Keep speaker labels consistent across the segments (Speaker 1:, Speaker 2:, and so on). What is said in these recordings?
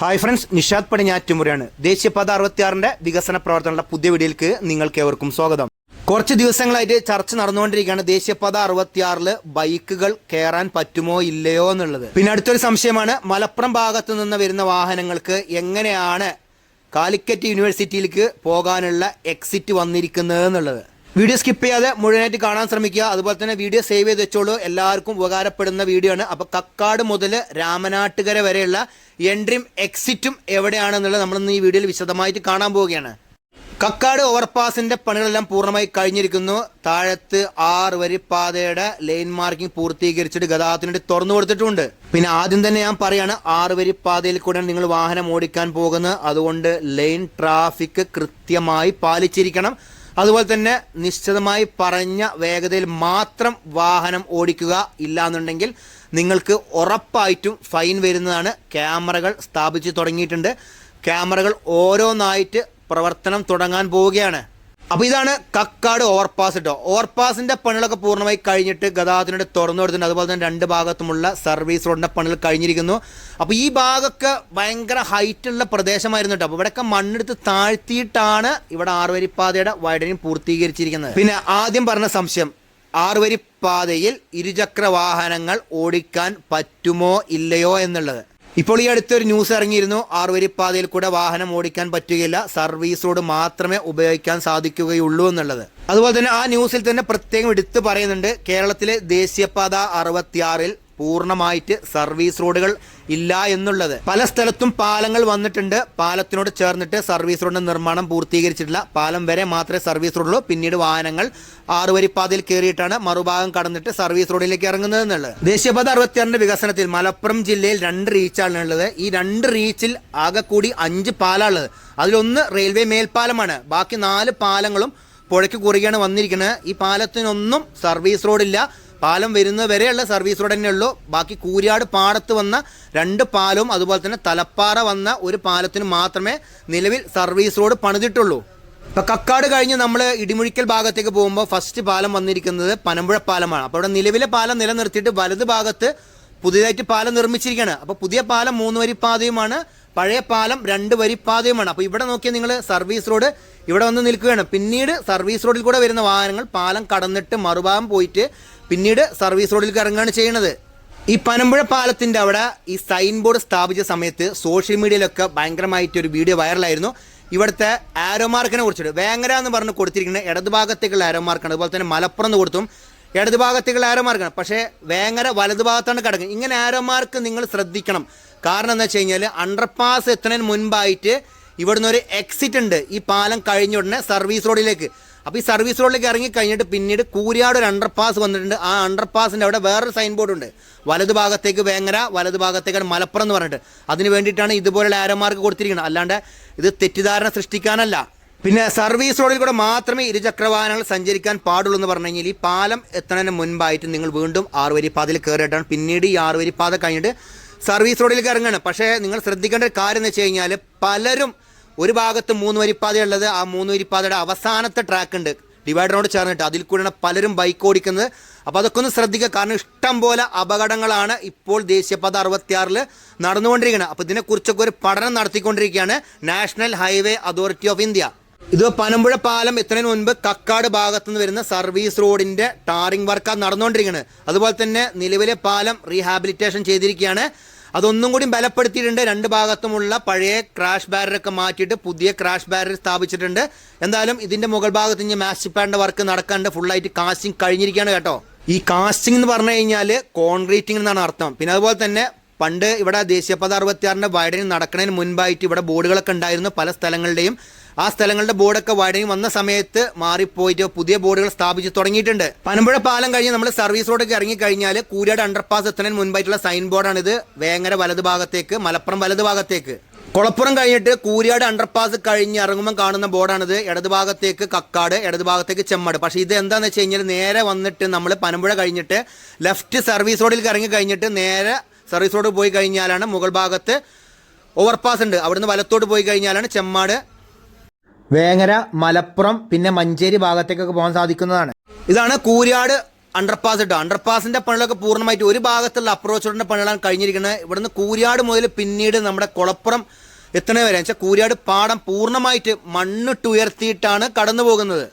Speaker 1: Hi friends Nishad പടിഞ്ഞാറ്റുമുറയാണ്. ദേശീയപാത അറുപത്തിയാറിന്റെ വികസന പ്രവർത്തനങ്ങളുടെ പുതിയ വീഡിയോയിലേക്ക് നിങ്ങൾക്ക് ഏവർക്കും സ്വാഗതം. കുറച്ച് ദിവസങ്ങളായിട്ട് ചർച്ച നടന്നുകൊണ്ടിരിക്കുകയാണ് ദേശീയപാത അറുപത്തിയാറിൽ ബൈക്കുകൾ കയറാൻ പറ്റുമോ ഇല്ലയോ എന്നുള്ളത്. പിന്നെ അടുത്തൊരു സംശയമാണ് മലപ്പുറം ഭാഗത്തു നിന്ന് വരുന്ന വാഹനങ്ങൾക്ക് എങ്ങനെയാണ് കാലിക്കറ്റ് യൂണിവേഴ്സിറ്റിയിലേക്ക് പോകാനുള്ള എക്സിറ്റ് വന്നിരിക്കുന്നത് എന്നുള്ളത്. വീഡിയോ സ്കിപ്പ് ചെയ്യാതെ മുഴുവനായിട്ട് കാണാൻ ശ്രമിക്കുക. അതുപോലെ തന്നെ വീഡിയോ സേവ് ചെയ്ത് വെച്ചോളൂ. എല്ലാവർക്കും ഉപകാരപ്പെടുന്ന വീഡിയോ ആണ്. അപ്പോൾ കക്കാട് മുതൽ രാമനാട്ടുകര വരെയുള്ള എൻട്രിയും എക്സിറ്റും എവിടെയാണെന്നുള്ളത് നമ്മളിന്ന് ഈ വീഡിയോയിൽ വിശദമായിട്ട് കാണാൻ പോവുകയാണ്. കക്കാട് ഓവർപാസിന്റെ പണികളെല്ലാം പൂർണമായി കഴിഞ്ഞിരിക്കുന്നു. താഴത്ത് ആറ് വരി പാതയുടെ ലൈൻ മാർക്കിംഗ് പൂർത്തീകരിച്ചിട്ട് ഗതാഗതത്തിന് തുറന്നു കൊടുത്തിട്ടുണ്ട്. പിന്നെ ആദ്യം തന്നെ ഞാൻ പറയാണ് ആറ് വരി പാതയിൽ കൂടെ നിങ്ങൾ വാഹനം ഓടിക്കാൻ പോകുന്നത്. അതുകൊണ്ട് ലൈൻ ട്രാഫിക് കൃത്യമായി പാലിച്ചിരിക്കണം. അതുപോലെ തന്നെ നിശ്ചിതമായി പറഞ്ഞ വേഗതയിൽ മാത്രം വാഹനം ഓടിക്കുക ഇല്ലാന്നുണ്ടെങ്കിൽ നിങ്ങൾക്ക് ഉറപ്പായിട്ടും ഫൈൻ വരുന്നതാണ്. ക്യാമറകൾ സ്ഥാപിച്ച് തുടങ്ങിയിട്ടുണ്ട്. ക്യാമറകൾ ഓരോന്നായിട്ട് പ്രവർത്തനം തുടങ്ങാൻ പോവുകയാണ്. അപ്പോൾ ഇതാണ് കക്കാട് ഓവർപാസ് കേട്ടോ ഓവർപാസിന്റെ പണികളൊക്കെ പൂർണമായി കഴിഞ്ഞിട്ട് ഗതാഗതത്തിനോട് തുറന്നു കൊടുത്തിട്ടുണ്ട്. അതുപോലെ തന്നെ രണ്ട് ഭാഗത്തുമുള്ള സർവീസ് റോഡിന്റെ പണികൾ കഴിഞ്ഞിരിക്കുന്നു. അപ്പോൾ ഈ ഭാഗമൊക്കെ ഭയങ്കര ഹൈറ്റുള്ള പ്രദേശമായിരുന്നു കേട്ടോ അപ്പോൾ ഇവിടെയൊക്കെ മണ്ണെടുത്ത് താഴ്ത്തിയിട്ടാണ് ഇവിടെ ആറുവരിപ്പാതയുടെ വൈഡനിങ് പൂർത്തീകരിച്ചിരിക്കുന്നത്. പിന്നെ ആദ്യം പറഞ്ഞ സംശയം. ആറുവരിപ്പാതയിൽ ഇരുചക്ര വാഹനങ്ങൾ ഓടിക്കാൻ പറ്റുമോ ഇല്ലയോ എന്നുള്ളത്. ഇപ്പോൾ ഈ അടുത്തൊരു ന്യൂസ് ഇറങ്ങിയിരുന്നു. ആറുവരിപ്പാതയിൽ കൂടെ വാഹനം ഓടിക്കാൻ പറ്റുകയില്ല. സർവീസ് റോഡ് മാത്രമേ ഉപയോഗിക്കാൻ സാധിക്കുകയുള്ളൂ എന്നുള്ളത്. അതുപോലെ തന്നെ ആ ന്യൂസിൽ തന്നെ പ്രത്യേകം എടുത്തു പറയുന്നുണ്ട്. കേരളത്തിലെ ദേശീയപാത അറുപത്തിയാറിൽ പൂർണമായിട്ട് സർവീസ് റോഡുകൾ ഇല്ല എന്നുള്ളത്. പല സ്ഥലത്തും പാലങ്ങൾ വന്നിട്ടുണ്ട്. പാലത്തിനോട് ചേർന്നിട്ട് സർവീസ് റോഡിന്റെ നിർമ്മാണം പൂർത്തീകരിച്ചിട്ടില്ല. പാലം വരെ മാത്രമേ സർവീസ് റോഡുള്ളൂ. പിന്നീട് വാഹനങ്ങൾ ആറുവരിപ്പാതയിൽ കയറിയിട്ടാണ് മറുഭാഗം കടന്നിട്ട് സർവീസ് റോഡിലേക്ക് ഇറങ്ങുന്നത് എന്നുള്ളത്. ദേശീയപാത അറുപത്തിയാറിന്റെ വികസനത്തിൽ മലപ്പുറം ജില്ലയിൽ രണ്ട് റീച്ചാണ് ഉള്ളത്. ഈ രണ്ട് റീച്ചിൽ ആകെ കൂടി അഞ്ച് പാലമുള്ളത് അതിലൊന്ന് റെയിൽവേ മേൽപ്പാലമാണ്. ബാക്കി നാല് പാലങ്ങളും പുഴയ്ക്ക് കുറുകെയാണ് വന്നിരിക്കുന്നത് ഈ പാലത്തിനൊന്നും സർവീസ് റോഡില്ല. പാലം വരുന്നത് വരെയുള്ള സർവീസ് റോഡ് തന്നെ ഉള്ളൂ ബാക്കി കൂരിയാട് പാടത്ത് വന്ന രണ്ട് പാലവും അതുപോലെ തന്നെ തലപ്പാറ വന്ന ഒരു പാലത്തിന് മാത്രമേ നിലവിൽ സർവീസ് റോഡ് പണിതിട്ടുള്ളൂ. ഇപ്പൊ കക്കാട് കഴിഞ്ഞ് നമ്മൾ ഇടിമുഴിക്കൽ ഭാഗത്തേക്ക് പോകുമ്പോൾ ഫസ്റ്റ് പാലം വന്നിരിക്കുന്നത് പനമ്പുഴ പാലമാണ്. അപ്പോൾ അവിടെ നിലവിലെ പാലം നിലനിർത്തിയിട്ട് വലത് ഭാഗത്ത് പുതിയതായിട്ട് പാലം നിർമ്മിച്ചിരിക്കുകയാണ്. അപ്പോൾ പുതിയ പാലം മൂന്ന് വരി പാതയുമാണ് പഴയ പാലം രണ്ട് വരി പാതയുമാണ് അപ്പോൾ ഇവിടെ നോക്കിയാൽ നിങ്ങൾ സർവീസ് റോഡ് ഇവിടെ വന്ന് നിൽക്കുകയാണ്. പിന്നീട് സർവീസ് റോഡിൽ കൂടെ വരുന്ന വാഹനങ്ങൾ പാലം കടന്നിട്ട് മറുഭാഗം പോയിട്ട് പിന്നീട് സർവീസ് റോഡിൽ ഇറങ്ങുകയാണ് ചെയ്യുന്നത് ഈ പനമ്പുഴ പാലത്തിന്റെ അവിടെ ഈ സൈൻ ബോർഡ് സ്ഥാപിച്ച സമയത്ത് സോഷ്യൽ മീഡിയയിലൊക്കെ ഭയങ്കരമായിട്ട് ഒരു വീഡിയോ വൈറലായിരുന്നു ഇവിടുത്തെ ആരോമാർക്കിനെ കുറിച്ചിട്ട്. വേങ്ങര എന്ന് പറഞ്ഞ് കൊടുത്തിരിക്കുന്ന ഇടതുഭാഗത്തേക്കുള്ള ആരോമാർക്കാണ് അതുപോലെ തന്നെ മലപ്പുറം എന്ന് കൊടുത്തും ഇടതുഭാഗത്തേക്കുള്ള ആരോമാർക്കാണ് പക്ഷേ വേങ്ങര വലതുഭാഗത്താണ് കിടക്കുന്നത്. ഇങ്ങനെ ആരോമാർക്ക് നിങ്ങൾ ശ്രദ്ധിക്കണം. കാരണം എന്താ വെച്ച് കഴിഞ്ഞാൽ അണ്ടർപാസ് എത്തുന്നതിന് മുൻപായിട്ട് ഇവിടുന്ന് ഒരു എക്സിറ്റ് ഉണ്ട്. ഈ പാലം കഴിഞ്ഞ ഉടനെ സർവീസ് റോഡിലേക്ക് അപ്പോൾ ഈ സർവീസ് റോഡിലേക്ക് ഇറങ്ങി കഴിഞ്ഞിട്ട് പിന്നീട് കൂരിയാട് ഒരു അണ്ടർപാസ് വന്നിട്ടുണ്ട്. ആ അണ്ടർപാസിന്റെ അവിടെ വേറൊരു സൈൻ ബോർഡ് ഉണ്ട്. വലതു ഭാഗത്തേക്ക് വേങ്ങര വലതു ഭാഗത്തേക്കാണ് മലപ്പുറം എന്ന് പറഞ്ഞിട്ട്. അതിന് വേണ്ടിയിട്ടാണ് ഇതുപോലുള്ള ആരോമാർക്ക് കൊടുത്തിരിക്കുന്നത്. അല്ലാണ്ട് ഇത് തെറ്റിദ്ധാരണ സൃഷ്ടിക്കാനല്ല. പിന്നെ സർവീസ് റോഡിൽ കൂടെ മാത്രമേ ഇരുചക്രവാഹനങ്ങൾ സഞ്ചരിക്കാൻ പാടുള്ളൂ എന്ന് പറഞ്ഞു കഴിഞ്ഞാൽ ഈ പാലം എത്തുന്നതിന് മുൻപായിട്ട് നിങ്ങൾ വീണ്ടും ആറുവരി പാതയിൽ കയറിയിട്ടാണ്. പിന്നീട് ഈ ആറുവരി പാത കഴിഞ്ഞിട്ട് സർവീസ് റോഡിലേക്ക് ഇറങ്ങുകയാണ്. പക്ഷേ നിങ്ങൾ ശ്രദ്ധിക്കേണ്ട ഒരു കാര്യം എന്ന് വെച്ച് കഴിഞ്ഞാൽ പലരും ഒരു ഭാഗത്ത് മൂന്ന് വരിപ്പാതയുള്ളത് ആ മൂന്ന് വരിപ്പാതയുടെ അവസാനത്തെ ട്രാക്ക് ഉണ്ട്. ഡിവൈഡറിനോട് ചേർന്നിട്ട് അതിൽ കൂടെയാണ് പലരും ബൈക്ക് ഓടിക്കുന്നത്. അപ്പോൾ അതൊക്കെ ഒന്ന് ശ്രദ്ധിക്കുക. കാരണം ഇഷ്ടം പോലെ അപകടങ്ങളാണ് ഇപ്പോൾ ദേശീയപാത അറുപത്തിയാറിൽ നടന്നുകൊണ്ടിരിക്കുന്നത്. അപ്പോൾ ഇതിനെക്കുറിച്ചൊക്കെ ഒരു പഠനം നടത്തിക്കൊണ്ടിരിക്കുകയാണ് national highway authority of India. ഇത് പനമ്പുഴ പാലം എത്തുന്നതിന് മുൻപ് കക്കാട് ഭാഗത്തു നിന്ന് വരുന്ന സർവീസ് റോഡിന്റെ ടാറിംഗ് വർക്കാണ് നടന്നുകൊണ്ടിരിക്കുന്നത്. അതുപോലെ തന്നെ നിലവിലെ പാലം റീഹാബിലിറ്റേഷൻ ചെയ്തിരിക്കുകയാണ്. അതൊന്നും കൂടി ബലപ്പെടുത്തിയിട്ടുണ്ട്. രണ്ട് ഭാഗത്തുമുള്ള പഴയ ക്രാഷ് ബാരറൊക്കെ മാറ്റിയിട്ട് പുതിയ ക്രാഷ് ബാരർ സ്ഥാപിച്ചിട്ടുണ്ട്. എന്തായാലും ഇതിന്റെ മുകൾ ഭാഗത്ത് ഇനി മാസ്റ്റർ പാഡിന്റെ വർക്ക് നടക്കാണ്ട് ഫുള്ളായിട്ട് കാസ്റ്റിംഗ് കഴിഞ്ഞിരിക്കുകയാണ് കേട്ടോ. ഈ കാസ്റ്റിംഗ് എന്ന് പറഞ്ഞു കഴിഞ്ഞാൽ കോൺക്രീറ്റിംഗ് എന്നാണ് അർത്ഥം. പിന്നെ അതുപോലെ തന്നെ പണ്ട് ഇവിടെ ദേശീയപാത അറുപത്തിയാറിന്റെ വൈഡനിങ് നടക്കുന്നതിന് മുൻപായിട്ട് ഇവിടെ ബോർഡുകളൊക്കെ ഉണ്ടായിരുന്നു പല സ്ഥലങ്ങളുടെയും. ആ സ്ഥലങ്ങളുടെ ബോർഡൊക്കെ വൈഡനിങ് വന്ന സമയത്ത് മാറിപ്പോയിട്ട് പുതിയ ബോർഡുകൾ സ്ഥാപിച്ച് തുടങ്ങിയിട്ടുണ്ട്. പനമ്പുഴ പാലം കഴിഞ്ഞ് നമ്മൾ സർവീസ് റോഡൊക്കെ ഇറങ്ങിക്കഴിഞ്ഞാൽ കൂരിയാട് അണ്ടർപാസ് എത്തുന്നതിന് മുൻപായിട്ടുള്ള സൈൻ ബോർഡാണിത് വേങ്ങര വലത് ഭാഗത്തേക്ക് മലപ്പുറം വലത് ഭാഗത്തേക്ക്. കുളപ്പുറം കഴിഞ്ഞിട്ട് കൂരിയാട് അണ്ടർപാസ് കഴിഞ്ഞ് ഇറങ്ങുമ്പോൾ കാണുന്ന ബോർഡാണിത്. ഇടത് ഭാഗത്തേക്ക് കക്കാട് ഇടതുഭാഗത്തേക്ക് ചെമ്മട്. പക്ഷേ ഇത് എന്താണെന്ന് വെച്ച് കഴിഞ്ഞാൽ നേരെ വന്നിട്ട് നമ്മൾ പനമ്പുഴ കഴിഞ്ഞിട്ട് ലെഫ്റ്റ് സർവീസ് റോഡിൽ ഇറങ്ങി കഴിഞ്ഞിട്ട് നേരെ സർവീസ് റോഡ് പോയി കഴിഞ്ഞാലാണ് മുകൾ ഭാഗത്ത് ഓവർപാസ് ഉണ്ട്. അവിടുന്ന് വലത്തോട്ട് പോയി കഴിഞ്ഞാലാണ് ചെമ്മാട്. വേങ്ങര മലപ്പുറം പിന്നെ മഞ്ചേരി ഭാഗത്തേക്കൊക്കെ പോകാൻ സാധിക്കുന്നതാണ്. ഇതാണ് കൂരിയാട് അണ്ടർപാസ് ഇട്ടോ അണ്ടർപാസിന്റെ പണികളൊക്കെ പൂർണമായിട്ട് ഒരു ഭാഗത്തുള്ള അപ്രോച്ച് റോഡിന്റെ പണികളാണ് കഴിഞ്ഞിരിക്കുന്നത്. ഇവിടുന്ന് കൂരിയാട് മുതൽ പിന്നീട് നമ്മുടെ കുളപ്പുറം എത്തണ വരെ വെച്ചാൽ കൂരിയാട് പാടം പൂർണമായിട്ട് മണ്ണിട്ടുയർത്തിയിട്ടാണ് കടന്നു പോകുന്നത്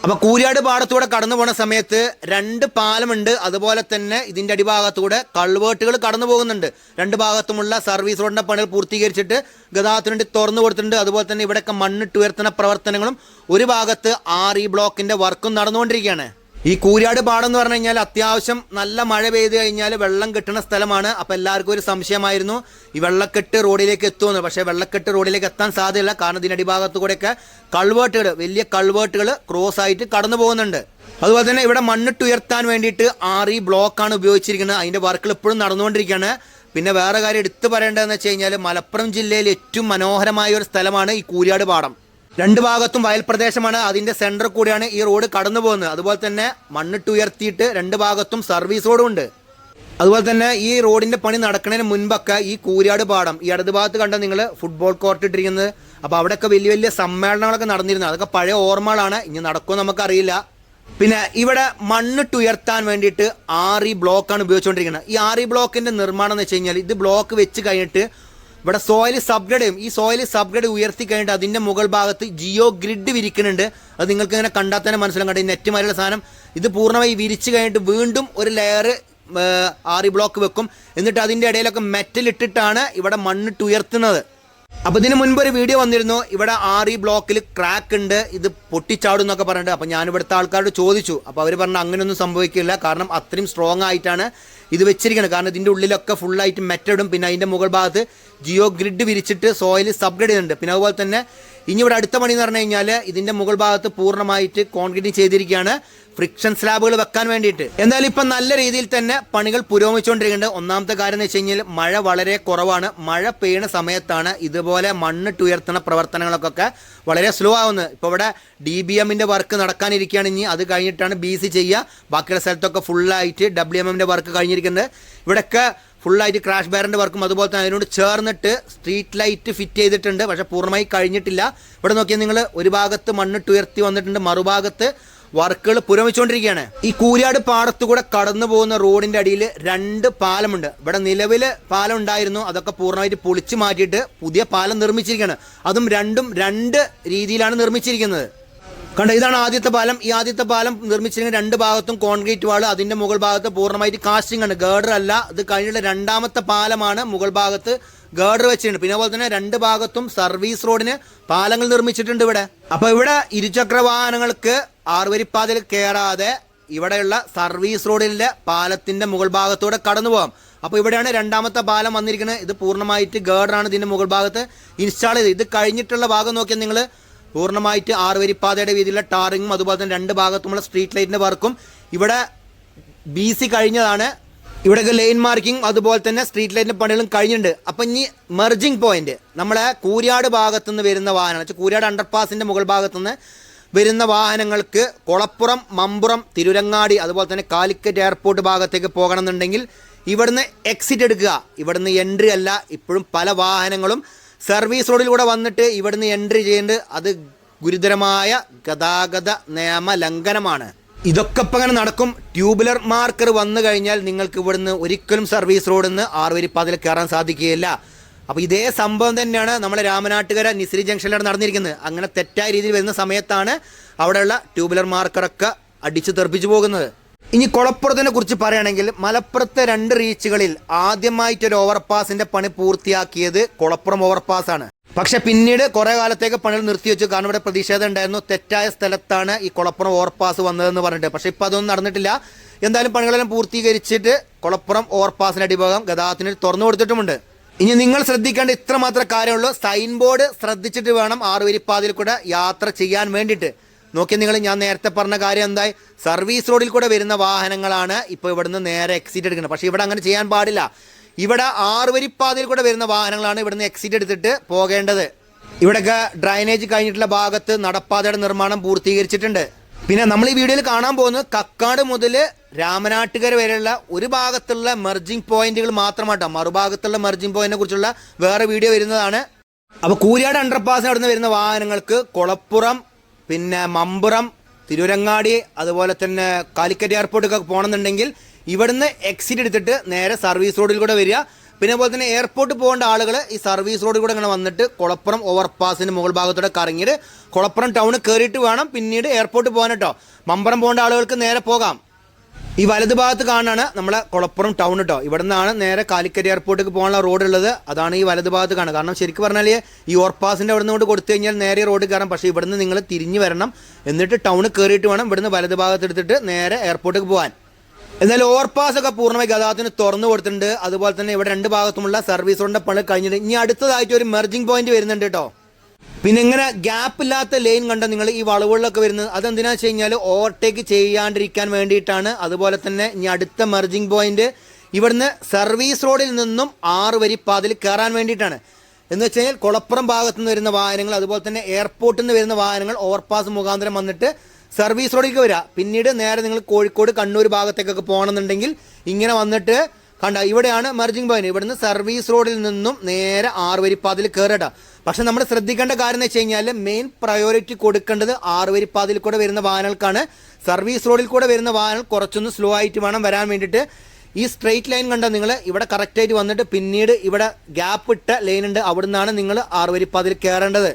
Speaker 1: അപ്പൊ കൂരിയാട് പാടത്തൂടെ കടന്നു പോണ സമയത്ത് രണ്ട് പാലമുണ്ട്. അതുപോലെ തന്നെ ഇതിന്റെ അടിഭാഗത്തൂടെ കൾവേർട്ടുകൾ കടന്നു പോകുന്നുണ്ട്. രണ്ട് ഭാഗത്തുമുള്ള സർവീസ് റോഡിന്റെ പണികൾ പൂർത്തീകരിച്ചിട്ട് ഗതാഗതത്തിന് വേണ്ടി തുറന്നു കൊടുത്തിട്ടുണ്ട്. അതുപോലെ തന്നെ ഇവിടെയൊക്കെ മണ്ണിട്ട് ഉയർത്തുന്ന പ്രവർത്തനങ്ങളും ഒരു ഭാഗത്ത് ആർ ഇ ബ്ലോക്കിന്റെ വർക്കും നടന്നുകൊണ്ടിരിക്കുകയാണ്. ഈ കൂരിയാട് പാടം എന്ന് പറഞ്ഞു കഴിഞ്ഞാൽ അത്യാവശ്യം നല്ല മഴ പെയ്ത് കഴിഞ്ഞാൽ വെള്ളം കിട്ടുന്ന സ്ഥലമാണ്. അപ്പോൾ എല്ലാവർക്കും ഒരു സംശയമായിരുന്നു. ഈ വെള്ളക്കെട്ട് റോഡിലേക്ക് എത്തുമെന്ന്. പക്ഷേ വെള്ളക്കെട്ട് റോഡിലേക്ക് എത്താൻ സാധ്യതയില്ല. കാരണം ഇതിന്റെ അടിഭാഗത്തു കൂടെയൊക്കെ കൾവേട്ടുകൾ വലിയ കൾവേട്ടുകൾ ക്രോസ് ആയിട്ട് കടന്നു പോകുന്നുണ്ട്. അതുപോലെ തന്നെ ഇവിടെ മണ്ണിട്ട് ഉയർത്താൻ വേണ്ടിയിട്ട് ആറി ബ്ലോക്കാണ് ഉപയോഗിച്ചിരിക്കുന്നത്. അതിന്റെ വർക്കുകൾ ഇപ്പോഴും നടന്നുകൊണ്ടിരിക്കുകയാണ്. പിന്നെ വേറെ കാര്യം എടുത്തു പറയേണ്ടതെന്ന് വെച്ച് കഴിഞ്ഞാൽ മലപ്പുറം ജില്ലയിൽ ഏറ്റവും മനോഹരമായ ഒരു സ്ഥലമാണ് ഈ കൂരിയാട് പാടം. രണ്ട് ഭാഗത്തും വയൽ പ്രദേശമാണ്. അതിന്റെ സെന്റർ കൂടിയാണ് ഈ റോഡ് കടന്നു പോകുന്നത്. അതുപോലെ തന്നെ മണ്ണിട്ട് ഉയർത്തിയിട്ട് രണ്ട് ഭാഗത്തും സർവീസ് റോഡും ഉണ്ട്. അതുപോലെ തന്നെ ഈ റോഡിന്റെ പണി നടക്കുന്നതിന് മുൻപൊക്കെ ഈ കൂരിയാട് പാടം ഈ ഇടത് ഭാഗത്ത് കണ്ട നിങ്ങൾ ഫുട്ബോൾ കോർട്ട് ഇട്ടിരിക്കുന്നത്. അപ്പോൾ അവിടെയൊക്കെ വലിയ വലിയ സമ്മേളനങ്ങളൊക്കെ നടന്നിരുന്നു അതൊക്കെ പഴയ ഓർമ്മകളാണ്. ഇനി നടക്കുമോ നമുക്കറിയില്ല. പിന്നെ ഇവിടെ മണ്ണിട്ട് ഉയർത്താൻ വേണ്ടിയിട്ട് ആറി ബ്ലോക്കാണ് ഉപയോഗിച്ചുകൊണ്ടിരിക്കുന്നത്. ഈ ആറി ബ്ലോക്കിന്റെ നിർമ്മാണം എന്ന് വെച്ച് കഴിഞ്ഞാൽ ഇത് ബ്ലോക്ക് വെച്ച് കഴിഞ്ഞിട്ട് ഇവിടെ സോയിൽ സബ്ഗ്രേഡ് ഈ സോയിൽ സബ്ഗ്രേഡ് ഉയർത്തി കഴിഞ്ഞിട്ട് അതിന്റെ മുകൾ ഭാഗത്ത് ജിയോ ഗ്രിഡ് വിരിക്കുന്നുണ്ട്. അത് നിങ്ങൾക്ക് ഇങ്ങനെ കണ്ടാൽ തന്നെ മനസ്സിലാകും കണ്ടോ ഈ നെറ്റ് മാതിരിയുള്ള സാധനം. ഇത് പൂർണമായി വിരിച്ച് കഴിഞ്ഞിട്ട് വീണ്ടും ഒരു ലെയർ ആറി ബ്ലോക്ക് വെക്കും. എന്നിട്ട് അതിന്റെ ഇടയിലൊക്കെ മെറ്റൽ ഇട്ടിട്ടാണ് ഇവിടെ മണ്ണിട്ട് ഉയർത്തുന്നത്. അപ്പൊ ഇതിന് മുൻപ് ഒരു വീഡിയോ വന്നിരുന്നു. ഇവിടെ ആറി ബ്ലോക്കിൽ ക്രാക്ക് ഉണ്ട്. ഇത് പൊട്ടിച്ചാടും എന്നൊക്കെ പറഞ്ഞിട്ട് അപ്പൊ ഞാൻ ഇവിടുത്തെ ആൾക്കാരോട് ചോദിച്ചു. അപ്പൊ അവർ പറഞ്ഞു അങ്ങനെയൊന്നും സംഭവിക്കില്ല. കാരണം അത്രയും സ്ട്രോങ് ആയിട്ടാണ് ഇത് വെച്ചിരിക്കുന്നത് കാരണം ഇതിന്റെ ഉള്ളിലൊക്കെ ഫുള്ളായിട്ട് മെറ്റഡും പിന്നെ അതിന്റെ മുകൾ ഭാഗത്ത് ജിയോ ഗ്രിഡ് വിരിച്ചിട്ട് സോയിൽ സബ്ഗ്രേഡ് ചെയ്യുന്നുണ്ട്. പിന്നെ അതുപോലെ തന്നെ ഇനി ഇവിടെ അടുത്ത പണി എന്ന് പറഞ്ഞു കഴിഞ്ഞാൽ ഇതിന്റെ മുകൾ ഭാഗത്ത് പൂർണമായിട്ട് കോൺക്രീറ്റ് ചെയ്തിരിക്കുകയാണ്. ഫ്രിക്ഷൻ സ്ലാബുകൾ വെക്കാൻ വേണ്ടിയിട്ട്. എന്തായാലും ഇപ്പം നല്ല രീതിയിൽ തന്നെ പണികൾ പുരോഗമിച്ചുകൊണ്ടിരിക്കുന്നുണ്ട്. ഒന്നാമത്തെ കാര്യം എന്ന് വെച്ച് കഴിഞ്ഞാൽ മഴ വളരെ കുറവാണ്. മഴ പെയ്യുന്ന സമയത്താണ് ഇതുപോലെ മണ്ണിട്ട് ഉയർത്തുന്ന പ്രവർത്തനങ്ങളൊക്കെ വളരെ സ്ലോ ആവുന്നത്. ഇപ്പോൾ ഇവിടെ ഡി ബി എമ്മിന്റെ വർക്ക് നടക്കാനിരിക്കുകയാണ്. ഇനി അത് കഴിഞ്ഞിട്ടാണ് ബി സി ചെയ്യുക. ബാക്കിയുള്ള സ്ഥലത്തൊക്കെ ഫുള്ളായിട്ട് ഡബ്ല്യു എം എമ്മിന്റെ വർക്ക് കഴിഞ്ഞിരിക്കുന്നത്. ഇവിടെയൊക്കെ ഫുള്ളായിട്ട് ക്രാഷ് ബാറിന്റെ വർക്കും. അതുപോലെ തന്നെ അതിനോട് ചേർന്നിട്ട് സ്ട്രീറ്റ് ലൈറ്റ് ഫിറ്റ് ചെയ്തിട്ടുണ്ട്. പക്ഷേ പൂർണമായി കഴിഞ്ഞിട്ടില്ല. ഇവിടെ നോക്കിയാൽ നിങ്ങൾ ഒരു ഭാഗത്ത് മണ്ണിട്ട് ഉയർത്തി വന്നിട്ടുണ്ട്. മറുഭാഗത്ത് വർക്കുകൾ പുരോഗമിച്ചുകൊണ്ടിരിക്കുകയാണ്. ഈ കൂരിയാട് പാടത്തു കൂടെ കടന്നു പോകുന്ന റോഡിന്റെ അടിയിൽ രണ്ട് പാലമുണ്ട്. ഇവിടെ നിലവിൽ പാലം ഉണ്ടായിരുന്നു അതൊക്കെ പൂർണമായിട്ട് പൊളിച്ചു മാറ്റിയിട്ട് പുതിയ പാലം നിർമ്മിച്ചിരിക്കുകയാണ്. അതും രണ്ടും രണ്ട് രീതിയിലാണ് നിർമ്മിച്ചിരിക്കുന്നത്. കണ്ടോ ഇതാണ് ആദ്യത്തെ പാലം. ഈ ആദ്യത്തെ പാലം നിർമ്മിച്ചിരിക്കുന്ന രണ്ട് ഭാഗത്തും കോൺക്രീറ്റ് വാൾ അതിന്റെ മുകൾ ഭാഗത്ത് പൂർണമായിട്ട് കാസ്റ്റിംഗ് ആണ്. ഗേഡർ അല്ല ഇത് കഴിഞ്ഞുള്ള രണ്ടാമത്തെ പാലമാണ് മുകൾ ഭാഗത്ത് ഗേഡർ വെച്ചിട്ടുണ്ട് പിന്നെ അതുപോലെ തന്നെ രണ്ട് ഭാഗത്തും സർവീസ് റോഡിന് പാലങ്ങൾ നിർമ്മിച്ചിട്ടുണ്ട് ഇവിടെ. അപ്പൊ ഇവിടെ ഇരുചക്ര വാഹനങ്ങൾക്ക് ആറുവരിപ്പാതയിൽ കയറാതെ ഇവിടെയുള്ള സർവീസ് റോഡിലെ പാലത്തിന്റെ മുകൾ ഭാഗത്തൂടെ കടന്നു പോകാം. അപ്പോൾ ഇവിടെയാണ് രണ്ടാമത്തെ പാലം വന്നിരിക്കുന്നത്. ഇത് പൂർണമായിട്ട് ഗേഡറാണ് ഇതിന്റെ മുകൾ ഭാഗത്ത് ഇൻസ്റ്റാൾ ചെയ്ത് ഇത് കഴിഞ്ഞിട്ടുള്ള ഭാഗം നോക്കിയാൽ നിങ്ങൾ പൂർണമായിട്ട് ആറുവരിപ്പാതയുടെ വീതിയിലുള്ള ടാറിങ്ങും അതുപോലെ തന്നെ രണ്ട് ഭാഗത്തുമുള്ള സ്ട്രീറ്റ് ലൈറ്റിന്റെ വർക്കും ഇവിടെ ബി സി കഴിഞ്ഞതാണ്. ഇവിടെയൊക്കെ ലൈൻ മാർക്കിംഗ് അതുപോലെ തന്നെ സ്ട്രീറ്റ് ലൈറ്റിന്റെ പണികളും കഴിഞ്ഞിട്ടുണ്ട്. അപ്പം ഇനി മെർജിങ് പോയിന്റ് നമ്മളെ കൂരിയാട് ഭാഗത്തുനിന്ന് വരുന്ന വാഹനം വെച്ചാൽ കൂരിയാട് അണ്ടർപാസിന്റെ മുകൾ ഭാഗത്തുനിന്ന് വരുന്ന വാഹനങ്ങൾക്ക് കൊളപ്പുറം മമ്പുറം തിരുരങ്ങാടി അതുപോലെ തന്നെ കാലിക്കറ്റ് എയർപോർട്ട് ഭാഗത്തേക്ക് പോകണമെന്നുണ്ടെങ്കിൽ ഇവിടുന്ന് എക്സിറ്റ് എടുക്കുക. ഇവിടുന്ന് എൻട്രി അല്ല ഇപ്പോഴും പല വാഹനങ്ങളും സർവീസ് റോഡിലൂടെ വന്നിട്ട് ഇവിടുന്ന് എൻട്രി ചെയ്യേണ്ടത് അത് ഗുരുതരമായ ഗതാഗത നിയമ ലംഘനമാണ്. ഇതൊക്കെ ഇപ്പം അങ്ങനെ നടക്കും. ട്യൂബുലർ മാർക്കർ വന്നു കഴിഞ്ഞാൽ നിങ്ങൾക്ക് ഇവിടുന്ന് ഒരിക്കലും സർവീസ് റോഡിൽ നിന്ന് ആറുവരിപ്പാതിൽ കയറാൻ സാധിക്കുകയില്ല. അപ്പോൾ ഇതേ സംഭവം തന്നെയാണ് നമ്മളെ രാമനാട്ടുകര നിസ്രി ജംഗ്ഷനിലാണ് നടന്നിരിക്കുന്നത്. അങ്ങനെ തെറ്റായ രീതിയിൽ വരുന്ന സമയത്താണ് അവിടെയുള്ള ട്യൂബുലർ മാർക്കറൊക്കെ അടിച്ചു തെറിപ്പിച്ചു പോകുന്നത്. ഇനി കുളപ്പുറത്തിനെ കുറിച്ച് പറയുകയാണെങ്കിൽ മലപ്പുറത്തെ രണ്ട് റീച്ചുകളിൽ ആദ്യമായിട്ടൊരു ഓവർപാസിന്റെ പണി പൂർത്തിയാക്കിയത് കുളപ്പുറം ഓവർപാസ് ആണ്. പക്ഷെ പിന്നീട് കുറെ കാലത്തേക്ക് പണികൾ നിർത്തിവെച്ചു കാരണം ഇവിടെ പ്രതിഷേധം ഉണ്ടായിരുന്നു. തെറ്റായ സ്ഥലത്താണ് ഈ കുളപ്പുറം ഓവർപാസ് വന്നതെന്ന് പറഞ്ഞിട്ട്. പക്ഷെ ഇപ്പൊ അതൊന്നും നടന്നിട്ടില്ല. എന്തായാലും പണികളെല്ലാം പൂർത്തീകരിച്ചിട്ട് കുളപ്പുറം ഓവർപാസിന്റെ അടിഭാഗം ഗതാഗതത്തിന് തുറന്നു കൊടുത്തിട്ടുമുണ്ട്. ഇനി നിങ്ങൾ ശ്രദ്ധിക്കേണ്ട ഇത്ര മാത്രമേ കാര്യമുള്ളൂ. സൈൻ ബോർഡ് ശ്രദ്ധിച്ചിട്ട് വേണം ആറുവരിപ്പാതിൽ കൂടെ യാത്ര ചെയ്യാൻ വേണ്ടിയിട്ട്. നോക്കി നിങ്ങൾ ഞാൻ നേരത്തെ പറഞ്ഞ കാര്യം എന്തായി? സർവീസ് റോഡിൽ കൂടെ വരുന്ന വാഹനങ്ങളാണ് ഇപ്പോൾ ഇവിടുന്ന് നേരെ എക്സിറ്റ് എടുക്കുന്നത്. പക്ഷേ ഇവിടെ അങ്ങനെ ചെയ്യാൻ പാടില്ല. ഇവിടെ ആറുവരിപ്പാതയിൽ കൂടെ വരുന്ന വാഹനങ്ങളാണ് ഇവിടുന്ന് എക്സിറ്റ് എടുത്തിട്ട് പോകേണ്ടത്. ഇവിടെയൊക്കെ ഡ്രൈനേജ് കഴിഞ്ഞിട്ടുള്ള ഭാഗത്ത് നടപ്പാതയുടെ നിർമ്മാണം പൂർത്തീകരിച്ചിട്ടുണ്ട്. പിന്നെ നമ്മൾ ഈ വീഡിയോയിൽ കാണാൻ പോകുന്നത് കക്കാട് മുതൽ രാമനാട്ടുകര വരെയുള്ള ഒരു ഭാഗത്തുള്ള മെർജിംഗ് പോയിന്റുകൾ മാത്രമാട്ടോ. മറുഭാഗത്തുള്ള മെർജിംഗ് പോയിന്റിനെ കുറിച്ചുള്ള വേറെ വീഡിയോ വരുന്നതാണ്. അപ്പോൾ കൂരിയാട് അണ്ടർപാസ് അവിടുന്ന് വരുന്ന വാഹനങ്ങൾക്ക് കുളപ്പുറം പിന്നെ മമ്പുറം തിരൂരങ്ങാടി അതുപോലെ തന്നെ കാലിക്കറ്റ് എയർപോർട്ടൊക്കെ പോകണമെന്നുണ്ടെങ്കിൽ ഇവിടുന്ന് എക്സിറ്റ് എടുത്തിട്ട് നേരെ സർവീസ് റോഡിൽ കൂടെ വരിക. പിന്നെ അതുപോലെ തന്നെ എയർപോർട്ട് പോകേണ്ട ആളുകൾ ഈ സർവീസ് റോഡിൽ കൂടെ ഇങ്ങനെ വന്നിട്ട് കുളപ്പുറം ഓവർപാസിന്റെ മുകൾ ഭാഗത്തൂടെ കറങ്ങിയിട്ട് കുളപ്പുറം ടൗണിൽ കയറിയിട്ട് വേണം പിന്നീട് എയർപോർട്ട് പോകാൻ കേട്ടോ. മമ്പറം പോകേണ്ട ആളുകൾക്ക് നേരെ പോകാം. ഈ വലത് ഭാഗത്ത് കാണാണ് നമ്മളെ കുളപ്പുറം ടൗൺ കേട്ടോ ഇവിടെ നിന്നാണ് നേരെ കാലിക്കറ്റ് എയർപോർട്ടിലേക്ക് പോകാനുള്ള റോഡ് ഉള്ളത്. അതാണ് ഈ വലത് ഭാഗത്ത് കാണുക കാരണം ശരിക്കും പറഞ്ഞാൽ ഈ ഓർപ്പാസിന്റെ അവിടെ നിന്ന് കൊടുത്തു കഴിഞ്ഞാൽ നേരെ റോഡ് കയറാം. പക്ഷേ ഇവിടുന്ന് നിങ്ങൾ തിരിഞ്ഞു വരണം. എന്നിട്ട് ടൗൺ കയറിയിട്ട് വേണം ഇവിടുന്ന് വലത് ഭാഗത്ത് എടുത്തിട്ട് നേരെ എയർപോർട്ടിലേക്ക് പോകാൻ. എന്നാൽ ഓവർപാസ് ഒക്കെ പൂർണമായി ഗതാഗതത്തിന് തുറന്നു കൊടുത്തിട്ടുണ്ട്. അതുപോലെ തന്നെ ഇവിടെ രണ്ട് ഭാഗത്തുമുള്ള സർവീസ് റോഡിന്റെ പണി കഴിഞ്ഞിട്ട് ഇനി അടുത്തതായിട്ട് ഒരു മെർജിംഗ് പോയിന്റ് വരുന്നുണ്ട് കേട്ടോ പിന്നെ ഇങ്ങനെ ഗ്യാപ്പ് ഇല്ലാത്ത ലൈൻ കണ്ട നിങ്ങൾ ഈ വളവുകളിലൊക്കെ വരുന്നത്. അതെന്തിനാ വെച്ച് കഴിഞ്ഞാൽ ഓവർടേക്ക് ചെയ്യാണ്ടിരിക്കാൻ വേണ്ടിയിട്ടാണ്. അതുപോലെ തന്നെ ഇനി അടുത്ത മെർജിംഗ് പോയിന്റ് ഇവിടുന്ന് സർവീസ് റോഡിൽ നിന്നും ആറ് വരി പാതിൽ കയറാൻ വേണ്ടിയിട്ടാണ്. എന്ന് വെച്ച് കഴിഞ്ഞാൽ കുളപ്പുറം ഭാഗത്തു നിന്ന് വരുന്ന വാഹനങ്ങൾ അതുപോലെ തന്നെ എയർപോർട്ടിൽ നിന്ന് വരുന്ന വാഹനങ്ങൾ ഓവർപാസ് മുഖാന്തരം വന്നിട്ട് സർവീസ് റോഡിലേക്ക് വരിക പിന്നീട് നേരെ നിങ്ങൾ കോഴിക്കോട് കണ്ണൂർ ഭാഗത്തേക്കൊക്കെ പോകണമെന്നുണ്ടെങ്കിൽ ഇങ്ങനെ വന്നിട്ട് കണ്ട ഇവിടെയാണ് മെർജിംഗ് പോയിന്റ് ഇവിടുന്ന് സർവീസ് റോഡിൽ നിന്നും നേരെ ആറ് വരി പാതിൽ കയറട്ട പക്ഷെ നമ്മൾ ശ്രദ്ധിക്കേണ്ട കാര്യം എന്ന് വെച്ച് കഴിഞ്ഞാൽ മെയിൻ പ്രയോറിറ്റി കൊടുക്കേണ്ടത് ആറുവരിപ്പാതിൽ കൂടെ വരുന്ന വാഹനങ്ങൾക്കാണ്. സർവീസ് റോഡിൽ കൂടെ വരുന്ന വാഹനം കുറച്ചൊന്ന് സ്ലോ ആയിട്ട് വേണം വരാൻ വേണ്ടിയിട്ട്. ഈ സ്ട്രെയിറ്റ് ലൈൻ കണ്ട നിങ്ങൾ ഇവിടെ കറക്റ്റായിട്ട് വന്നിട്ട് പിന്നീട് ഇവിടെ ഗ്യാപ്പ് ഇട്ട ലൈൻ ഉണ്ട്. അവിടെ നിന്നാണ് നിങ്ങൾ ആറുവരിപ്പാതിൽ കയറേണ്ടത്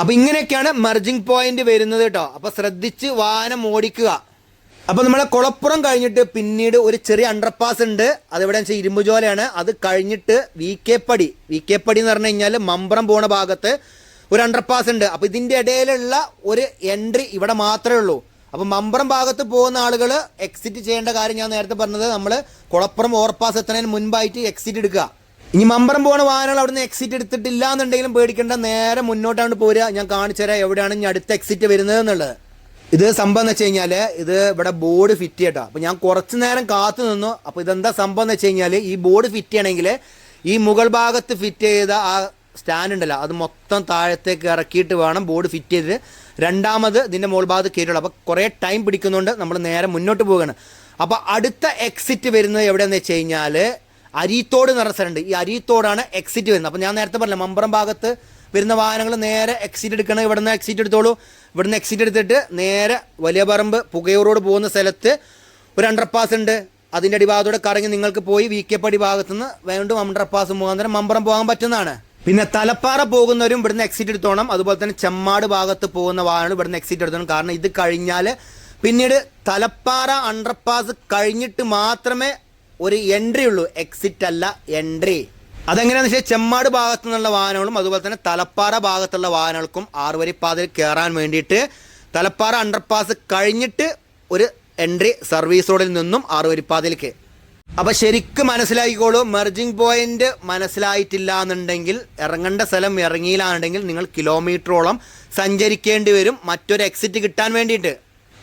Speaker 1: അപ്പം ഇങ്ങനെയൊക്കെയാണ് മെർജിംഗ് പോയിന്റ് വരുന്നത് കേട്ടോ. അപ്പോൾ ശ്രദ്ധിച്ച് വാഹനം ഓടിക്കുക. അപ്പൊ നമ്മളെ കുളപ്പുറം കഴിഞ്ഞിട്ട് പിന്നീട് ഒരു ചെറിയ അണ്ടർപാസ് ഉണ്ട്. അതെവിടെ വെച്ചാൽ ഇരുമ്പുജോലയാണ് അത് കഴിഞ്ഞിട്ട് V K Padi. V K Padi എന്ന് പറഞ്ഞു കഴിഞ്ഞാൽ മമ്പറം പോണ ഭാഗത്ത് ഒരു അണ്ടർപാസ് ഉണ്ട്. അപ്പൊ ഇതിന്റെ ഇടയിലുള്ള ഒരു എൻട്രി ഇവിടെ മാത്രമേ ഉള്ളൂ. അപ്പൊ മമ്പറം ഭാഗത്ത് പോകുന്ന ആളുകൾ എക്സിറ്റ് ചെയ്യേണ്ട കാര്യം ഞാൻ നേരത്തെ പറഞ്ഞത് നമ്മൾ കുളപ്പുറം ഓവർപാസ് എത്തുന്നതിന് മുൻപായിട്ട് എക്സിറ്റ് എടുക്കുക. ഇനി മമ്പറം പോണ വാഹനങ്ങൾ അവിടുന്ന് എക്സിറ്റ് എടുത്തിട്ടില്ല എന്നുണ്ടെങ്കിലും പേടിക്കേണ്ട നേരെ മുന്നോട്ടാണ് പോരുക. ഞാൻ കാണിച്ചു തരാം എവിടെയാണ് ഇനി അടുത്ത എക്സിറ്റ് വരുന്നത് എന്നുള്ളത്. ഇത് സംഭവം എന്ന് വെച്ച് കഴിഞ്ഞാൽ ഇത് ഇവിടെ ബോർഡ് ഫിറ്റ് ചെയ്യട്ടോ. അപ്പോൾ ഞാൻ കുറച്ച് നേരം കാത്തു നിന്നു. അപ്പോൾ ഇതെന്താ സംഭവം എന്ന് വെച്ച് കഴിഞ്ഞാൽ ഈ ബോർഡ് ഫിറ്റ് ചെയ്യണമെങ്കിൽ ഈ മുകൾ ഭാഗത്ത് ഫിറ്റ് ചെയ്ത ആ സ്റ്റാൻഡ് ഉണ്ടല്ലോ അത് മൊത്തം താഴത്തേക്ക് ഇറക്കിയിട്ട് വേണം ബോർഡ് ഫിറ്റ് ചെയ്തിട്ട് രണ്ടാമത് ഇതിന്റെ മുകൾ ഭാഗത്ത് കയറ്റുള്ളൂ അപ്പോൾ കുറേ ടൈം പിടിക്കുന്നുണ്ട് നമ്മൾ നേരെ മുന്നോട്ട് പോവുകയാണ്. അപ്പോൾ അടുത്ത എക്സിറ്റ് വരുന്നത് എവിടെയെന്ന് വെച്ച് കഴിഞ്ഞാൽ അരീത്തോട് എന്ന് പറഞ്ഞ സ്ഥലമുണ്ട്. ഈ അരീത്തോടാണ് എക്സിറ്റ് വരുന്നത്. അപ്പോൾ ഞാൻ നേരത്തെ പറഞ്ഞില്ല മമ്പറം ഭാഗത്ത് വരുന്ന വാഹനങ്ങൾ നേരെ എക്സിറ്റ് എടുക്കണം ഇവിടെ നിന്ന് എക്സിറ്റ് എടുത്തോളൂ. ഇവിടുന്ന് എക്സിറ്റ് എടുത്തിട്ട് നേരെ വലിയ പറമ്പ് പുകയൂർ റോഡ് പോകുന്ന സ്ഥലത്ത് ഒരു അണ്ടർപാസ് ഉണ്ട്. അതിന്റെ അടിഭാഗത്തോടെ കറങ്ങി നിങ്ങൾക്ക് പോയി വി കെ പടി ഭാഗത്തുനിന്ന് വീണ്ടും അണ്ടർപാസ് മുഖാന്തരം മമ്പറം പോകാൻ പറ്റുന്നതാണ്. പിന്നെ തലപ്പാറ പോകുന്നവരും ഇവിടുന്ന് എക്സിറ്റ് എടുത്തോണം. അതുപോലെ തന്നെ ചെമ്മാട് ഭാഗത്ത് പോകുന്ന വാഹനം ഇവിടുന്ന് എക്സിറ്റ് എടുത്തോണം. കാരണം ഇത് കഴിഞ്ഞാൽ പിന്നീട് തലപ്പാറ അണ്ടർപാസ് കഴിഞ്ഞിട്ട് മാത്രമേ ഒരു എൻട്രി ഉള്ളൂ. എക്സിറ്റ് അല്ല എൻട്രി അതെങ്ങനെയാണെന്ന് വെച്ചാൽ ചെമ്മാട് ഭാഗത്തു നിന്നുള്ള വാഹനങ്ങളും അതുപോലെ തന്നെ തലപ്പാറ ഭാഗത്തുള്ള വാഹനങ്ങൾക്കും ആറുവരിപ്പാതയിൽ കയറാൻ വേണ്ടിയിട്ട് തലപ്പാറ അണ്ടർപാസ് കഴിഞ്ഞിട്ട് ഒരു എൻട്രി സർവീസ് റോഡിൽ നിന്നും ആറുവരിപ്പാതയിലേക്ക്. അപ്പോൾ ശരിക്കും മനസ്സിലാക്കിക്കോളൂ മെർജിംഗ് പോയിന്റ് മനസ്സിലായിട്ടില്ല എന്നുണ്ടെങ്കിൽ ഇറങ്ങേണ്ട സ്ഥലം ഇറങ്ങിയില്ലാന്നുണ്ടെങ്കിൽ നിങ്ങൾ കിലോമീറ്ററോളം സഞ്ചരിക്കേണ്ടി വരും മറ്റൊരു എക്സിറ്റ് കിട്ടാൻ വേണ്ടിയിട്ട്.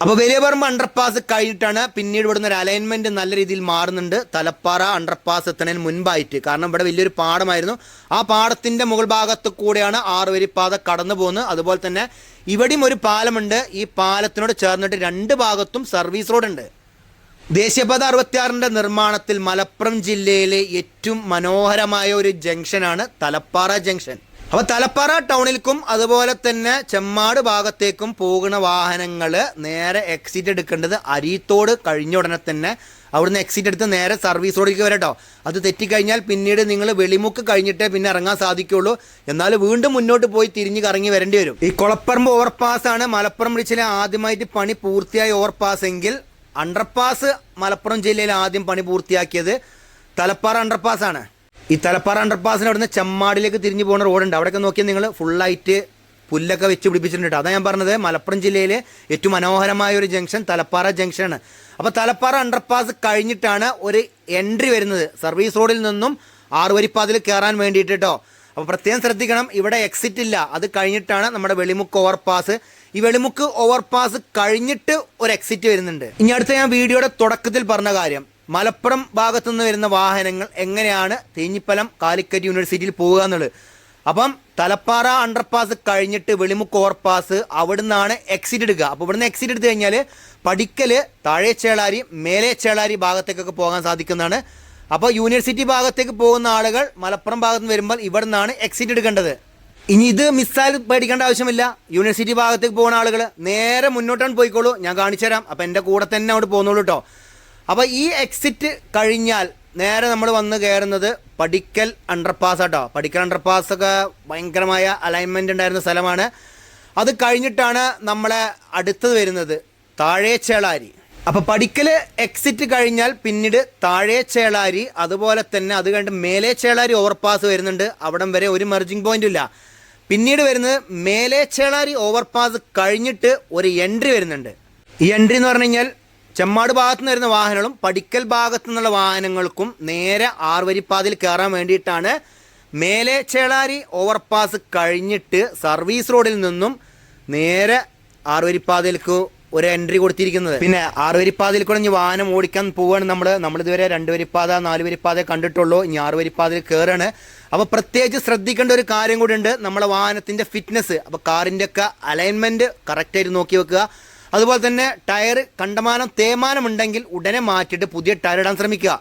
Speaker 1: അപ്പൊ വലിയ പറമ്പ് അണ്ടർപാസ് കഴിഞ്ഞിട്ടാണ് പിന്നീട് ഇവിടുന്ന് ഒരു അലൈൻമെന്റ് നല്ല രീതിയിൽ മാറുന്നുണ്ട്. തലപ്പാറ അണ്ടർപാസ് എത്തണതിന് മുൻപായിട്ട്. കാരണം ഇവിടെ വലിയൊരു പാടമായിരുന്നു. ആ പാടത്തിന്റെ മുകൾ ഭാഗത്ത് കൂടെയാണ് ആറുവരിപ്പാത കടന്നു പോകുന്നത്. അതുപോലെ തന്നെ ഇവിടെയും ഒരു പാലമുണ്ട്. ഈ പാലത്തിനോട് ചേർന്നിട്ട് രണ്ട് ഭാഗത്തും സർവീസ് റോഡ് ഉണ്ട്. ദേശീയപാത അറുപത്തിയാറിന്റെ നിർമ്മാണത്തിൽ മലപ്പുറം ജില്ലയിലെ ഏറ്റവും മനോഹരമായ ഒരു ജംഗ്ഷനാണ് തലപ്പാറ ജംഗ്ഷൻ അപ്പൊ തലപ്പാറ ടൗണിലേക്കും അതുപോലെ തന്നെ ചെമ്മാട് ഭാഗത്തേക്കും പോകുന്ന വാഹനങ്ങൾ നേരെ എക്സിറ്റ് എടുക്കേണ്ടത് അരീത്തോട് കഴിഞ്ഞ ഉടനെ തന്നെ അവിടുന്ന് എക്സിറ്റ് എടുത്ത് നേരെ സർവീസ് റോഡിലേക്ക് വരട്ടോ അത് തെറ്റിക്കഴിഞ്ഞാൽ പിന്നീട് നിങ്ങൾ വെളിമുക്ക് കഴിഞ്ഞിട്ടേ പിന്നെ ഇറങ്ങാൻ സാധിക്കുള്ളൂ. എന്നാൽ വീണ്ടും മുന്നോട്ട് പോയി തിരിഞ്ഞ് കറങ്ങി വരേണ്ടി വരും. ഈ കുളപ്പറമ്പ് ഓവർപാസ് ആണ്. മലപ്പുറം ബ്രിഡ്ജിലെ ആദ്യമായിട്ട് പണി പൂർത്തിയായ ഓവർപാസ് എങ്കിൽ അണ്ടർപാസ് മലപ്പുറം ജില്ലയിൽ ആദ്യം പണി പൂർത്തിയാക്കിയത് തലപ്പാറ അണ്ടർപാസ് ആണ്. ഈ തലപ്പാറ അണ്ടർപാസിന് അവിടുന്ന് ചെമ്മാടിലേക്ക് തിരിഞ്ഞു പോകുന്ന റോഡുണ്ട്. അവിടെയൊക്കെ നോക്കിയാൽ നിങ്ങൾ ഫുള്ളായിട്ട് പുല്ലൊക്കെ വെച്ച് പിടിപ്പിച്ചിട്ടുണ്ട് അതാ ഞാൻ പറഞ്ഞത് മലപ്പുറം ജില്ലയിലെ ഏറ്റവും മനോഹരമായ ഒരു ജംഗ്ഷൻ തലപ്പാറ ജംഗ്ഷനാണ് അപ്പോൾ തലപ്പാറ അണ്ടർപാസ് കഴിഞ്ഞിട്ടാണ് ഒരു എൻട്രി വരുന്നത്. സർവീസ് റോഡിൽ നിന്നും ആറുവരിപ്പാതിൽ കയറാൻ വേണ്ടിയിട്ട് കേട്ടോ. അപ്പോൾ പ്രത്യേകം ശ്രദ്ധിക്കണം ഇവിടെ എക്സിറ്റ് ഇല്ല. അത് കഴിഞ്ഞിട്ടാണ് നമ്മുടെ വെളിമുക്ക് ഓവർപാസ് ഈ വെളിമുക്ക് ഓവർപാസ് കഴിഞ്ഞിട്ട് ഒരു എക്സിറ്റ് വരുന്നുണ്ട്. ഇനി അടുത്ത ഞാൻ വീഡിയോയുടെ തുടക്കത്തിൽ പറഞ്ഞ കാര്യം. മലപ്പുറം ഭാഗത്തു നിന്ന് വരുന്ന വാഹനങ്ങൾ എങ്ങനെയാണ് തേഞ്ഞിപ്പലം കാലിക്കറ്റ് യൂണിവേഴ്സിറ്റിയിൽ പോകുക എന്നുള്ളത്? അപ്പം തലപ്പാറ അണ്ടർപാസ് കഴിഞ്ഞിട്ട് വെളിമുക്ക് ഓവർപാസ് അവിടുന്നാണ് എക്സിറ്റ് എടുക്കുക അപ്പോൾ ഇവിടുന്ന് എക്സിറ്റ് എടുത്തു കഴിഞ്ഞാൽ പഠിക്കൽ താഴെ ചേളാരി മേലെ ചേളാരി ഭാഗത്തേക്കൊക്കെ പോകാൻ സാധിക്കുന്നതാണ്. അപ്പോൾ യൂണിവേഴ്സിറ്റി ഭാഗത്തേക്ക് പോകുന്ന ആളുകൾ മലപ്പുറം ഭാഗത്ത് നിന്ന് വരുമ്പോൾ ഇവിടെ നിന്നാണ് എക്സിറ്റ് എടുക്കേണ്ടത്. ഇനി ഇത് മിസ്സായി പേടിക്കേണ്ട ആവശ്യമില്ല. യൂണിവേഴ്സിറ്റി ഭാഗത്തേക്ക് പോകുന്ന ആളുകൾ നേരെ മുന്നോട്ടാണ് പോയിക്കോളൂ. ഞാൻ കാണിച്ചു തരാം അപ്പം എന്റെ കൂടെ തന്നെ അവിടെ പോകുന്നുള്ളൂ കേട്ടോ അപ്പോൾ ഈ എക്സിറ്റ് കഴിഞ്ഞാൽ നേരെ നമ്മൾ വന്ന് കയറുന്നത് പടിക്കൽ അണ്ടർപാസ് ആട്ടോ. പടിക്കൽ അണ്ടർപാസ് ഒക്കെ ഭയങ്കരമായ അലൈൻമെന്റ് ഉണ്ടായിരുന്ന സ്ഥലമാണ്. അത് കഴിഞ്ഞിട്ടാണ് നമ്മളെ അടുത്തത് വരുന്നത് താഴേ ചേളാരി. അപ്പോൾ പടിക്കൽ എക്സിറ്റ് കഴിഞ്ഞാൽ പിന്നീട് താഴേ ചേളാരി അതുപോലെ തന്നെ അത് കഴിഞ്ഞിട്ട് മേലെ ചേളാരി ഓവർപാസ് വരുന്നുണ്ട്. അവിടം വരെ ഒരു മെർജിങ് പോയിന്റും ഇല്ല. പിന്നീട് വരുന്നത് മേലെ ചേളാരി ഓവർപാസ് കഴിഞ്ഞിട്ട് ഒരു എൻട്രി വരുന്നുണ്ട്. ഈ എൻട്രി എന്ന് പറഞ്ഞു കഴിഞ്ഞാൽ ചെമ്മാട് ഭാഗത്തു നിന്ന് വരുന്ന വാഹനങ്ങളും പടിക്കൽ ഭാഗത്തു നിന്നുള്ള വാഹനങ്ങൾക്കും നേരെ ആർവരിപ്പാതിൽ കയറാൻ വേണ്ടിയിട്ടാണ് മേലെ ചേളാരി ഓവർപാസ് കഴിഞ്ഞിട്ട് സർവീസ് റോഡിൽ നിന്നും നേരെ ആറുവരിപ്പാതയിലേക്ക് ഒരു എൻട്രി കൊടുത്തിരിക്കുന്നത്. പിന്നെ ആറുവരിപ്പാതയിൽ കൂടെ ഇനി വാഹനം ഓടിക്കാൻ പോവുകയാണ് നമ്മൾ നമ്മളിതുവരെ രണ്ട് വരിപ്പാത നാല് വരിപ്പാത കണ്ടിട്ടുള്ളൂ. ഇനി ആറ് വരിപ്പാതയിൽ കയറാണ് അപ്പോൾ പ്രത്യേകിച്ച് ശ്രദ്ധിക്കേണ്ട ഒരു കാര്യം കൂടി ഉണ്ട്. നമ്മളെ വാഹനത്തിന്റെ ഫിറ്റ്നസ് അപ്പോൾ കാറിന്റെയൊക്കെ അലൈൻമെന്റ് കറക്റ്റായിട്ട് നോക്കി വെക്കുക. അതുപോലെ തന്നെ ടയർ കണ്ടമാനം തേമാനം ഉണ്ടെങ്കിൽ ഉടനെ മാറ്റിയിട്ട് പുതിയ ടയർ ഇടാൻ ശ്രമിക്കുക.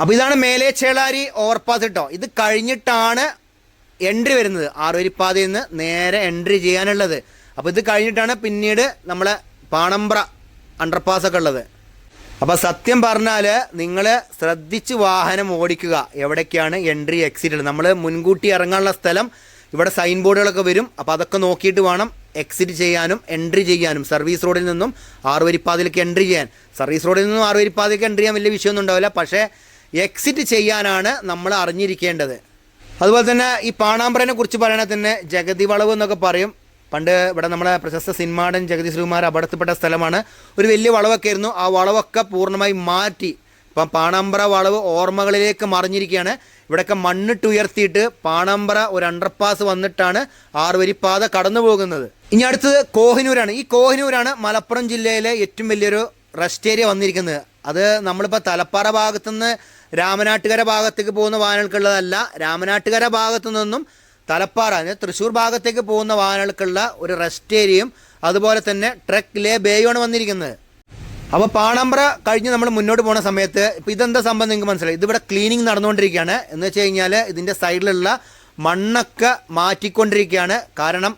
Speaker 1: അപ്പോൾ ഇതാണ് മേലെ ചേളാരി ഓവർപാസ് കേട്ടോ ഇത് കഴിഞ്ഞിട്ടാണ് എൻട്രി വരുന്നത്. ആറുവരിപ്പാതയിൽ നിന്ന് നേരെ എൻട്രി ചെയ്യാനുള്ളത്. അപ്പോൾ ഇത് കഴിഞ്ഞിട്ടാണ് പിന്നീട് നമ്മളെ പാണമ്പ്ര അണ്ടർപാസ് ഒക്കെ ഉള്ളത്. അപ്പോൾ സത്യം പറഞ്ഞാൽ നിങ്ങൾ ശ്രദ്ധിച്ച് വാഹനം ഓടിക്കുക. എവിടേക്കാണ് എൻട്രി എക്സിറ്റ് നമ്മൾ മുൻകൂട്ടി ഇറങ്ങാനുള്ള സ്ഥലം ഇവിടെ സൈൻ ബോർഡുകളൊക്കെ വരും. അപ്പോൾ അതൊക്കെ നോക്കിയിട്ട് വേണം എക്സിറ്റ് ചെയ്യാനും എൻട്രി ചെയ്യാനും സർവീസ് റോഡിൽ നിന്നും ആറുവരിപ്പാതയിലേക്ക് എൻട്രി ചെയ്യാൻ. സർവീസ് റോഡിൽ നിന്നും ആറുവരിപ്പാതയിലേക്ക് എൻട്രി ചെയ്യാൻ വലിയ വിഷയമൊന്നും ഉണ്ടാവില്ല. പക്ഷേ എക്സിറ്റ് ചെയ്യാനാണ് നമ്മൾ അറിഞ്ഞിരിക്കേണ്ടത്. അതുപോലെ തന്നെ ഈ പാണാമ്പ്രനെ കുറിച്ച് പറയണത് തന്നെ ജഗതി വളവ് എന്നൊക്കെ പറയും. പണ്ട് ഇവിടെ നമ്മളെ പ്രശസ്ത സിനിമാടൻ ജഗതി ശ്രീകുമാർ അപകടത്തിൽപ്പെട്ട സ്ഥലമാണ്. ഒരു വലിയ വളവൊക്കെ ആയിരുന്നു. ആ വളവൊക്കെ പൂർണമായി മാറ്റി. ഇപ്പം പാണാമ്പ്ര വളവ് ഓർമ്മകളിലേക്ക് മറിഞ്ഞിരിക്കുകയാണ്. ഇവിടെയൊക്കെ മണ്ണിട്ട് ഉയർത്തിയിട്ട് പാണമ്പ്ര ഒരു അണ്ടർപാസ് വന്നിട്ടാണ് ആറുവരിപ്പാത കടന്നു പോകുന്നത് ഇനി അടുത്തത് കോഹിനൂരാണ്. ഈ കോഹിനൂരാണ് മലപ്പുറം ജില്ലയിലെ ഏറ്റവും വലിയൊരു റെസ്റ്റ് ഏരിയ വന്നിരിക്കുന്നത്. അത് നമ്മളിപ്പോൾ തലപ്പാറ ഭാഗത്തുനിന്ന് രാമനാട്ടുകര ഭാഗത്തേക്ക് പോകുന്ന വാഹനങ്ങൾക്കുള്ളതല്ല രാമനാട്ടുകര ഭാഗത്തു നിന്നും തലപ്പാറ തൃശ്ശൂർ ഭാഗത്തേക്ക് പോകുന്ന വാഹനങ്ങൾക്കുള്ള ഒരു റെസ്റ്റ് ഏരിയയും അതുപോലെ തന്നെ ട്രക്ക് ലേ ബേയുമാണ് വന്നിരിക്കുന്നത്. അപ്പോൾ പാണമ്പ്ര കഴിഞ്ഞ് നമ്മൾ മുന്നോട്ട് പോണ സമയത്ത് ഇപ്പോൾ ഇതെന്താ സംഭവം നിങ്ങൾക്ക് മനസ്സിലായി? ഇതിവിടെ ക്ലീനിങ് നടന്നുകൊണ്ടിരിക്കുകയാണ്. എന്ന് വെച്ച് കഴിഞ്ഞാൽ ഇതിന്റെ സൈഡിലുള്ള മണ്ണൊക്കെ മാറ്റിക്കൊണ്ടിരിക്കുകയാണ്. കാരണം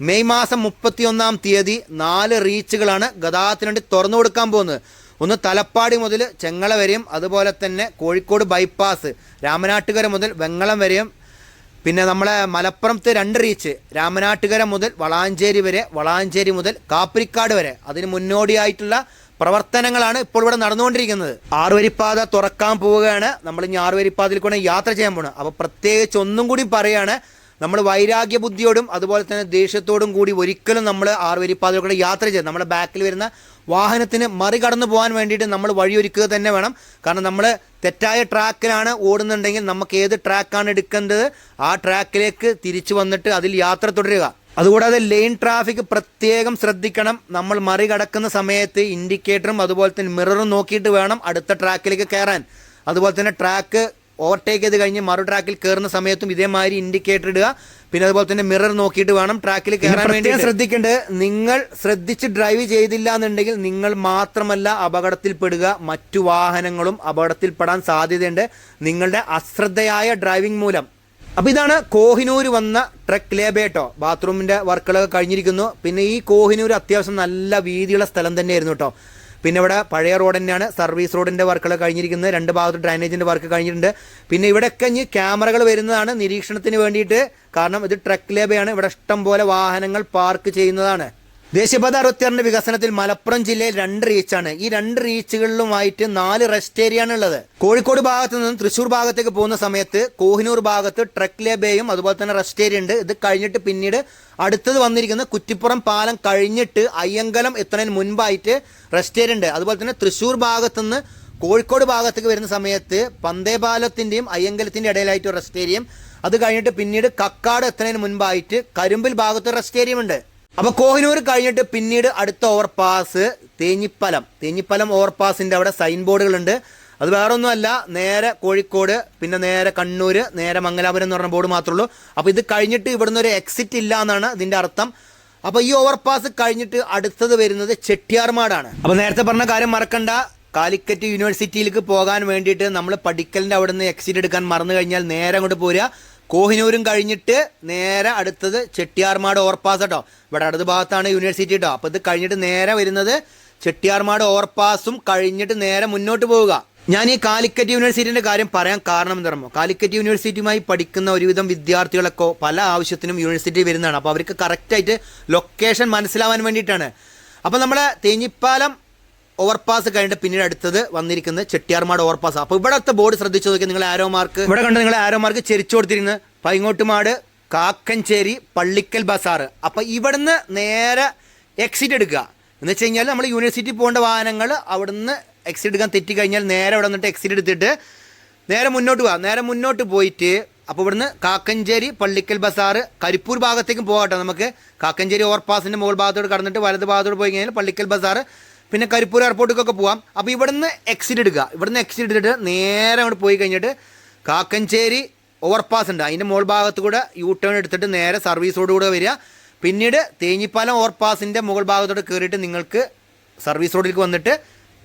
Speaker 1: മെയ് മാസം മുപ്പത്തിയൊന്നാം തീയതി നാല് റീച്ചുകളാണ് ഗതാഗതത്തിന് വേണ്ടി തുറന്നു കൊടുക്കാൻ പോകുന്നത്. ഒന്ന് തലപ്പാടി മുതൽ ചെങ്ങള വരെയും അതുപോലെ തന്നെ കോഴിക്കോട് ബൈപ്പാസ് രാമനാട്ടുകര മുതൽ വെങ്ങളം വരെയും പിന്നെ നമ്മളെ മലപ്പുറത്തെ രണ്ട് റീച്ച് രാമനാട്ടുകര മുതൽ വളാഞ്ചേരി വരെ വളാഞ്ചേരി മുതൽ കാപ്പിരിക്കാട് വരെ. അതിന് മുന്നോടിയായിട്ടുള്ള പ്രവർത്തനങ്ങളാണ് ഇപ്പോൾ ഇവിടെ നടന്നുകൊണ്ടിരിക്കുന്നത്. ആറുവരിപ്പാത തുറക്കാൻ പോവുകയാണ്. നമ്മൾ ഇനി ആറുവരിപ്പാതയിൽ കൂടെ യാത്ര ചെയ്യാൻ പോകണം അപ്പോൾ പ്രത്യേകിച്ച് ഒന്നും കൂടി പറയാണ് നമ്മൾ വൈരാഗ്യ ബുദ്ധിയോടും അതുപോലെ തന്നെ ദേഷ്യത്തോടും കൂടി ഒരിക്കലും നമ്മൾ ആറുവരിപ്പാതയിൽ കൂടെ യാത്ര ചെയ്ത് നമ്മുടെ ബാക്കിൽ വരുന്ന വാഹനത്തിന് മറികടന്നു പോകാൻ വേണ്ടിയിട്ട് നമ്മൾ വഴിയൊരുക്കുക തന്നെ വേണം. കാരണം നമ്മൾ തെറ്റായ ട്രാക്കിലാണ് ഓടുന്നുണ്ടെങ്കിൽ നമുക്ക് ഏത് ട്രാക്കാണ് എടുക്കേണ്ടത്? ആ ട്രാക്കിലേക്ക് തിരിച്ചു വന്നിട്ട് അതിൽ യാത്ര തുടരുക. അതുകൂടാതെ ലൈൻ ട്രാഫിക് പ്രത്യേകം ശ്രദ്ധിക്കണം. നമ്മൾ മറികടക്കുന്ന സമയത്ത് ഇൻഡിക്കേറ്ററും അതുപോലെ തന്നെ മിററും നോക്കിയിട്ട് വേണം അടുത്ത ട്രാക്കിലേക്ക് കയറാൻ. അതുപോലെ തന്നെ ട്രാക്ക് ഓവർടേക്ക് ചെയ്ത് കഴിഞ്ഞ് മറു ട്രാക്കിൽ കയറുന്ന സമയത്തും ഇതേമാതിരി ഇൻഡിക്കേറ്റർ ഇടുക. പിന്നെ അതുപോലെ തന്നെ മിറർ നോക്കിയിട്ട് വേണം ട്രാക്കിൽ കയറാൻ വേണ്ടി ശ്രദ്ധിക്കേണ്ടത് നിങ്ങൾ ശ്രദ്ധിച്ച് ഡ്രൈവ് ചെയ്തില്ല എന്നുണ്ടെങ്കിൽ നിങ്ങൾ മാത്രമല്ല അപകടത്തിൽപ്പെടുക മറ്റു വാഹനങ്ങളും അപകടത്തിൽപ്പെടാൻ സാധ്യതയുണ്ട്. നിങ്ങളുടെ അശ്രദ്ധയായ ഡ്രൈവിംഗ് മൂലം. അപ്പൊ ഇതാണ് കോഹിനൂർ വന്ന ട്രക്ക് ലേബേട്ടോ ബാത്റൂമിന്റെ വർക്കുകളൊക്കെ കഴിഞ്ഞിരിക്കുന്നു. പിന്നെ ഈ കോഹിനൂർ അത്യാവശ്യം നല്ല വീതിയുള്ള സ്ഥലം തന്നെയായിരുന്നു കേട്ടോ പിന്നെ ഇവിടെ പഴയ റോഡ് തന്നെയാണ്. സർവീസ് റോഡിന്റെ വർക്കുകളൊക്കെ കഴിഞ്ഞിരിക്കുന്നത് രണ്ട് ഭാഗത്ത് ഡ്രൈനേജിന്റെ വർക്ക് കഴിഞ്ഞിട്ടുണ്ട്. പിന്നെ ഇവിടെയൊക്കെ ഇനി ക്യാമറകൾ വരുന്നതാണ് നിരീക്ഷണത്തിന് വേണ്ടിയിട്ട്. കാരണം ഇത് ട്രക്ക് ലേബയാണ് ഇവിടെ ഇഷ്ടം പോലെ വാഹനങ്ങൾ പാർക്ക് ചെയ്യുന്നതാണ്. ദേശീയപാത അറുപത്തിയാറിന്റെ വികസനത്തിൽ മലപ്പുറം ജില്ലയിൽ രണ്ട് റീച്ചാണ്. ഈ രണ്ട് റീച്ചുകളിലുമായിട്ട് നാല് റെസ്റ്റ് ഏരിയ ആണ് ഉള്ളത് കോഴിക്കോട് ഭാഗത്ത് നിന്നും തൃശൂർ ഭാഗത്തേക്ക് പോകുന്ന സമയത്ത് കോഹിനൂർ ഭാഗത്ത് ട്രക്ക് ലേബേയും അതുപോലെ തന്നെ റെസ്റ്റ് ഏരിയ ഉണ്ട്. ഇത് കഴിഞ്ഞിട്ട് പിന്നീട് അടുത്തത് വന്നിരിക്കുന്ന കുറ്റിപ്പുറം പാലം കഴിഞ്ഞിട്ട് അയ്യങ്കലം എത്തുന്നതിന് മുൻപായിട്ട് റെസ്റ്റ് ഏരിയ ഉണ്ട്. അതുപോലെ തന്നെ തൃശ്ശൂർ ഭാഗത്തുനിന്ന് കോഴിക്കോട് ഭാഗത്തേക്ക് വരുന്ന സമയത്ത് പന്തേപാലത്തിന്റെയും അയ്യങ്കലത്തിന്റെ ഇടയിലായിട്ട് റെസ്റ്റ് ഏരിയയും. അത് കഴിഞ്ഞിട്ട് പിന്നീട് കക്കാട് എത്തുന്നതിന് മുൻപായിട്ട് കരിമ്പിൽ ഭാഗത്ത് റെസ്റ്റ് ഏരിയയും ഉണ്ട്. അപ്പൊ കോഹിനൂർ കഴിഞ്ഞിട്ട് പിന്നീട് അടുത്ത ഓവർപാസ് തേഞ്ഞിപ്പലം. തേഞ്ഞിപ്പലം ഓവർപാസിന്റെ അവിടെ സൈൻ ബോർഡുകളുണ്ട് അത് വേറെ ഒന്നുമല്ല നേരെ കോഴിക്കോട് പിന്നെ നേരെ കണ്ണൂർ നേരെ മംഗലാപുരം എന്ന് പറഞ്ഞ ബോർഡ് മാത്രമേ ഉള്ളൂ. അപ്പോൾ ഇത് കഴിഞ്ഞിട്ട് ഇവിടുന്ന് ഒരു എക്സിറ്റ് ഇല്ല എന്നാണ് ഇതിന്റെ അർത്ഥം. അപ്പോൾ ഈ ഓവർപാസ് കഴിഞ്ഞിട്ട് അടുത്തത് വരുന്നത് ചെട്ടിയാർമാടാണ് അപ്പോൾ നേരത്തെ പറഞ്ഞ കാര്യം മറക്കണ്ട. കാലിക്കറ്റ് യൂണിവേഴ്സിറ്റിയിലേക്ക് പോകാൻ വേണ്ടിയിട്ട് നമ്മൾ പഠിക്കലിന്റെ അവിടുന്ന് എക്സിറ്റ് എടുക്കാൻ മറന്നു കഴിഞ്ഞാൽ നേരെ അങ്ങോട്ട് പോരുക. കോഹിനൂരും കഴിഞ്ഞിട്ട് നേരെ അടുത്തത് ചെട്ടിയാർമാട് ഓവർപാസ് കേട്ടോ ഇവിടെ അടുത്ത ഭാഗത്താണ് യൂണിവേഴ്സിറ്റി കേട്ടോ അപ്പോൾ ഇത് കഴിഞ്ഞിട്ട് നേരെ വരുന്നത് ചെട്ടിയാർമാട് ഓവർപാസും കഴിഞ്ഞിട്ട് നേരെ മുന്നോട്ട് പോവുക. ഞാൻ ഈ കാലിക്കറ്റ് യൂണിവേഴ്സിറ്റിന്റെ കാര്യം പറയാൻ കാരണം എന്താ പറയുമ്പോൾ കാലിക്കറ്റ് യൂണിവേഴ്സിറ്റിയുമായി പഠിക്കുന്ന ഒരുവിധം വിദ്യാർത്ഥികളൊക്കെ പല ആവശ്യത്തിനും യൂണിവേഴ്സിറ്റി വരുന്നതാണ്. അപ്പോൾ അവർക്ക് കറക്റ്റായിട്ട് ലൊക്കേഷൻ മനസ്സിലാവാൻ വേണ്ടിയിട്ടാണ്. അപ്പോൾ നമ്മളെ തേഞ്ഞിപ്പാലം ഓവർപാസ് കഴിഞ്ഞിട്ട് പിന്നീട് അടുത്തത് വന്നിരിക്കുന്നത് ചെട്ടിയാർമാട് ഓവർപാസ് അപ്പോൾ ഇവിടത്തെ ബോർഡ് ശ്രദ്ധിച്ചു നോക്കി നിങ്ങൾ ആരോ മാർക്ക് ഇവിടെ കണ്ട് നിങ്ങൾ ആരോ മാർക്ക് ചെരിച്ചു കൊടുത്തിരുന്നത് പൈങ്ങോട്ടുമാട് കാക്കഞ്ചേരി പള്ളിക്കൽ ബസാർ. അപ്പോൾ ഇവിടുന്ന് നേരെ എക്സിറ്റ് എടുക്കുക. എന്ന് വെച്ച് കഴിഞ്ഞാൽ നമ്മൾ യൂണിവേഴ്സിറ്റി പോകേണ്ട വാഹനങ്ങൾ അവിടുന്ന് എക്സിറ്റ് എടുക്കാൻ തെറ്റി കഴിഞ്ഞാൽ നേരെ അവിടെ നിന്നിട്ട് എക്സിറ്റ് എടുത്തിട്ട് നേരെ മുന്നോട്ട് പോവാം നേരെ മുന്നോട്ട് പോയിട്ട് അപ്പോൾ ഇവിടുന്ന് കാക്കഞ്ചേരി പള്ളിക്കൽ ബസാർ കരിപ്പൂർ ഭാഗത്തേക്കും പോകട്ടെ നമുക്ക്. കാക്കഞ്ചേരി ഓവർപാസിന്റെ മുകൾ ഭാഗത്തോട് കടന്നിട്ട് വലത് ഭാഗത്തോട് പോയി കഴിഞ്ഞാൽ പള്ളിക്കൽ ബസാറ് പിന്നെ കരിപ്പൂർ എയർപോർട്ടിലേക്കൊക്കെ പോവാം. അപ്പോൾ ഇവിടുന്ന് എക്സിറ്റ് എടുക്കുക ഇവിടുന്ന് എക്സിറ്റ് എടുത്തിട്ട് നേരെ അങ്ങോട്ട് പോയി കഴിഞ്ഞിട്ട് കാക്കഞ്ചേരി ഓവർപാസ് ഉണ്ട്. അതിന്റെ മുകൾ ഭാഗത്ത് കൂടെ യൂ ടേൺ എടുത്തിട്ട് നേരെ സർവീസോടുകൂടെ വരിക. പിന്നീട് തേഞ്ഞിപ്പാലം ഓവർപാസിന്റെ മുകൾ ഭാഗത്തോടെ കയറിയിട്ട് നിങ്ങൾക്ക് സർവീസ് റോഡിലേക്ക് വന്നിട്ട്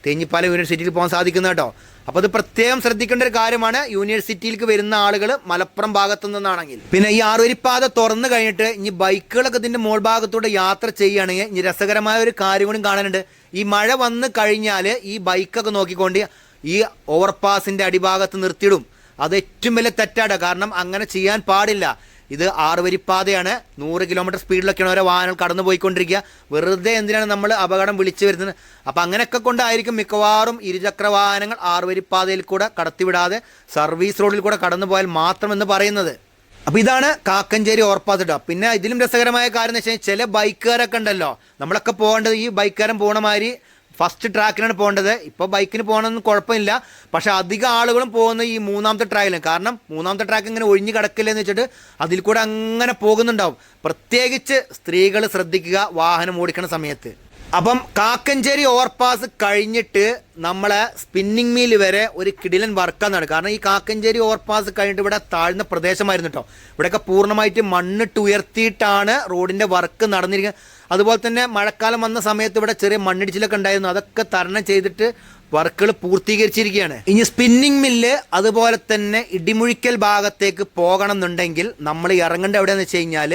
Speaker 1: തേഞ്ഞിപ്പാലം യൂണിവേഴ്സിറ്റിയിൽ പോകാൻ സാധിക്കുന്ന കേട്ടോ. അപ്പോൾ അത് പ്രത്യേകം ശ്രദ്ധിക്കേണ്ട ഒരു കാര്യമാണ്. യൂണിവേഴ്സിറ്റിയിലേക്ക് വരുന്ന ആളുകൾ മലപ്പുറം ഭാഗത്തു നിന്നാണെങ്കിൽ. പിന്നെ ഈ ആറുവരിപ്പാത തുറന്നു കഴിഞ്ഞിട്ട് ഇനി ബൈക്കുകളൊക്കെ ഇതിന്റെ മുകൾ ഭാഗത്തൂടെ യാത്ര ചെയ്യുകയാണെങ്കിൽ ഇനി രസകരമായ ഒരു കാര്യം കൂടി കാണാനുണ്ട്. ഈ മഴ വന്ന് കഴിഞ്ഞാൽ ഈ ബൈക്കൊക്കെ നോക്കിക്കൊണ്ട് ഈ ഓവർപാസിന്റെ അടിഭാഗത്ത് നിർത്തിയിടും. അത് ഏറ്റവും വലിയ തെറ്റാണ്. കാരണം അങ്ങനെ ചെയ്യാൻ പാടില്ല. ഇത് ആറുവരിപ്പാതയാണ്. നൂറ് കിലോമീറ്റർ സ്പീഡിലൊക്കെയാണ് ഓരോ വാഹനങ്ങൾ കടന്നു പോയിക്കൊണ്ടിരിക്കുക വെറുതെ എന്തിനാണ് നമ്മൾ അപകടം വിളിച്ചു വരുന്നത് അപ്പം അങ്ങനെയൊക്കെ കൊണ്ടായിരിക്കും മിക്കവാറും ഇരുചക്ര വാഹനങ്ങൾ ആറുവരിപ്പാതയിൽ കൂടെ കടത്തിവിടാതെ സർവീസ് റോഡിൽ കൂടെ കടന്നു പോയാൽ മാത്രമെന്ന് പറയുന്നത്. അപ്പോൾ ഇതാണ് കാക്കഞ്ചേരി ഓർപ്പാസ് കേട്ടോ പിന്നെ ഇതിലും രസകരമായ കാര്യം എന്ന് വെച്ച് കഴിഞ്ഞാൽ ചില ബൈക്കുകാരൊക്കെ ഉണ്ടല്ലോ. നമ്മളൊക്കെ പോകേണ്ടത് ഈ ബൈക്കുകാരൻ പോണ മാതിരി ഫസ്റ്റ് ട്രാക്കിനാണ് പോകേണ്ടത്. ഇപ്പോൾ ബൈക്കിന് പോകണമെന്ന് കുഴപ്പമില്ല. പക്ഷേ അധികം ആളുകളും പോകുന്ന ഈ മൂന്നാമത്തെ ട്രാക്കിലാണ് കാരണം മൂന്നാമത്തെ ട്രാക്ക് ഇങ്ങനെ ഒഴിഞ്ഞു കിടക്കില്ല എന്ന് വെച്ചിട്ട് അതിൽ കൂടെ അങ്ങനെ പോകുന്നുണ്ടാവും. പ്രത്യേകിച്ച് സ്ത്രീകൾ ശ്രദ്ധിക്കുക വാഹനം ഓടിക്കുന്ന സമയത്ത്. അപ്പം കാക്കഞ്ചേരി ഓവർപാസ് കഴിഞ്ഞിട്ട് നമ്മളെ സ്പിന്നിങ് മീൽ വരെ ഒരു കിടിലൻ വർക്കാണ് നടക്കുക. കാരണം ഈ കാക്കഞ്ചേരി ഓവർപാസ് കഴിഞ്ഞിട്ട് ഇവിടെ താഴ്ന്ന പ്രദേശമായിരുന്നു കേട്ടോ ഇവിടെയൊക്കെ പൂർണമായിട്ട് മണ്ണിട്ട് ഉയർത്തിയിട്ടാണ് റോഡിന്റെ വർക്ക് നടന്നിരിക്കുന്നത് അതുപോലെ തന്നെ മഴക്കാലം വന്ന സമയത്ത് ഇവിടെ ചെറിയ മണ്ണിടിച്ചിലൊക്കെ ഉണ്ടായിരുന്നു. അതൊക്കെ തരണം ചെയ്തിട്ട് വർക്കുകൾ പൂർത്തീകരിച്ചിരിക്കുകയാണ്. ഇനി സ്പിന്നിങ് മില്ല് അതുപോലെ തന്നെ ഇടിമുഴിക്കൽ ഭാഗത്തേക്ക് പോകണം എന്നുണ്ടെങ്കിൽ നമ്മൾ ഇറങ്ങേണ്ട എവിടെയെന്ന് വെച്ച് കഴിഞ്ഞാൽ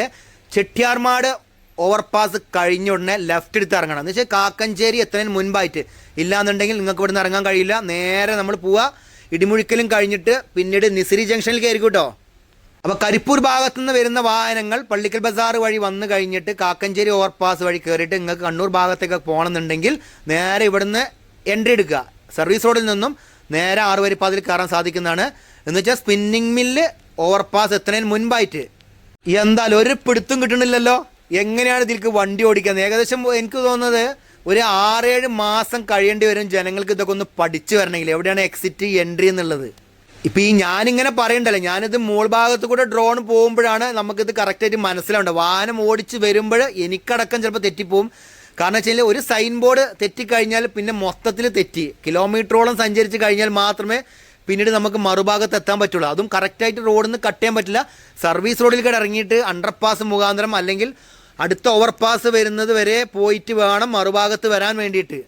Speaker 1: ചെട്ടിയാർമാട് ഓവർപാസ് കഴിഞ്ഞ ഉടനെ ലെഫ്റ്റ് എടുത്ത് ഇറങ്ങണം. എന്ന് വെച്ചാൽ കാക്കഞ്ചേരി എത്തുന്നതിന് മുൻപായിട്ട്. ഇല്ലാന്നുണ്ടെങ്കിൽ നിങ്ങൾക്ക് ഇവിടുന്ന് ഇറങ്ങാൻ കഴിയില്ല. നേരെ നമ്മൾ പോവുക ഇടിമുഴിക്കലും കഴിഞ്ഞിട്ട് പിന്നീട് നിസിരി ജംഗ്ഷനിൽ കയറി കേട്ടോ അപ്പോൾ കരിപ്പൂർ ഭാഗത്തു നിന്ന് വരുന്ന വാഹനങ്ങൾ പള്ളിക്കൽ ബസാർ വഴി വന്നു കഴിഞ്ഞിട്ട് കാക്കഞ്ചേരി ഓവർപാസ് വഴി കയറിയിട്ട് നിങ്ങൾക്ക് കണ്ണൂർ ഭാഗത്തേക്ക് പോകണമെന്നുണ്ടെങ്കിൽ നേരെ ഇവിടുന്ന് എൻട്രി എടുക്കുക. സർവീസ് റോഡിൽ നിന്നും നേരെ ആറുവരിപ്പാതിൽ കയറാൻ സാധിക്കുന്നതാണ്. എന്ന് വെച്ചാൽ സ്പിന്നിങ് മില്ല് ഓവർപാസ് എത്തുന്നതിന് മുൻപായിട്ട്. എന്തായാലും ഒരു പിടുത്തും കിട്ടണില്ലല്ലോ. എങ്ങനെയാണ് ഇതിലേക്ക് വണ്ടി ഓടിക്കുന്നത് ഏകദേശം എനിക്ക് തോന്നുന്നത് ഒരു ആറേഴ് മാസം കഴിയേണ്ടി വരും ജനങ്ങൾക്ക് ഇതൊക്കെ ഒന്ന് പഠിച്ചു വരണമെങ്കിൽ. എവിടെയാണ് എക്സിറ്റ് എൻട്രി എന്നുള്ളത്? ഇപ്പം ഈ ഞാനിങ്ങനെ പറയണ്ടല്ലോ ഞാനിത് മോൾ ഭാഗത്ത് കൂടെ ഡ്രോൺ പോകുമ്പോഴാണ് നമുക്കിത് കറക്റ്റായിട്ട് മനസ്സിലാവേണ്ടത്. വാഹനം ഓടിച്ച് വരുമ്പോൾ എനിക്കടക്കം ചിലപ്പോൾ തെറ്റിപ്പോവും. കാരണം വെച്ചാൽ ഒരു സൈൻ ബോർഡ് തെറ്റിക്കഴിഞ്ഞാൽ പിന്നെ മൊത്തത്തിൽ തെറ്റി. കിലോമീറ്ററോളം സഞ്ചരിച്ച് കഴിഞ്ഞാൽ മാത്രമേ പിന്നീട് നമുക്ക് മറുഭാഗത്ത് എത്താൻ പറ്റുള്ളൂ. അതും കറക്റ്റായിട്ട് റോഡിൽ നിന്ന് കട്ട് ചെയ്യാൻ പറ്റില്ല. സർവീസ് റോഡിൽ കൂടെ ഇറങ്ങിയിട്ട് അണ്ടർപാസ് മുഖാന്തരം അല്ലെങ്കിൽ അടുത്ത ഓവർ പാസ് വരുന്നത് വരെ പോയിട്ട് വേണം മറുഭാഗത്ത് വരാൻ വേണ്ടിയിട്ട്.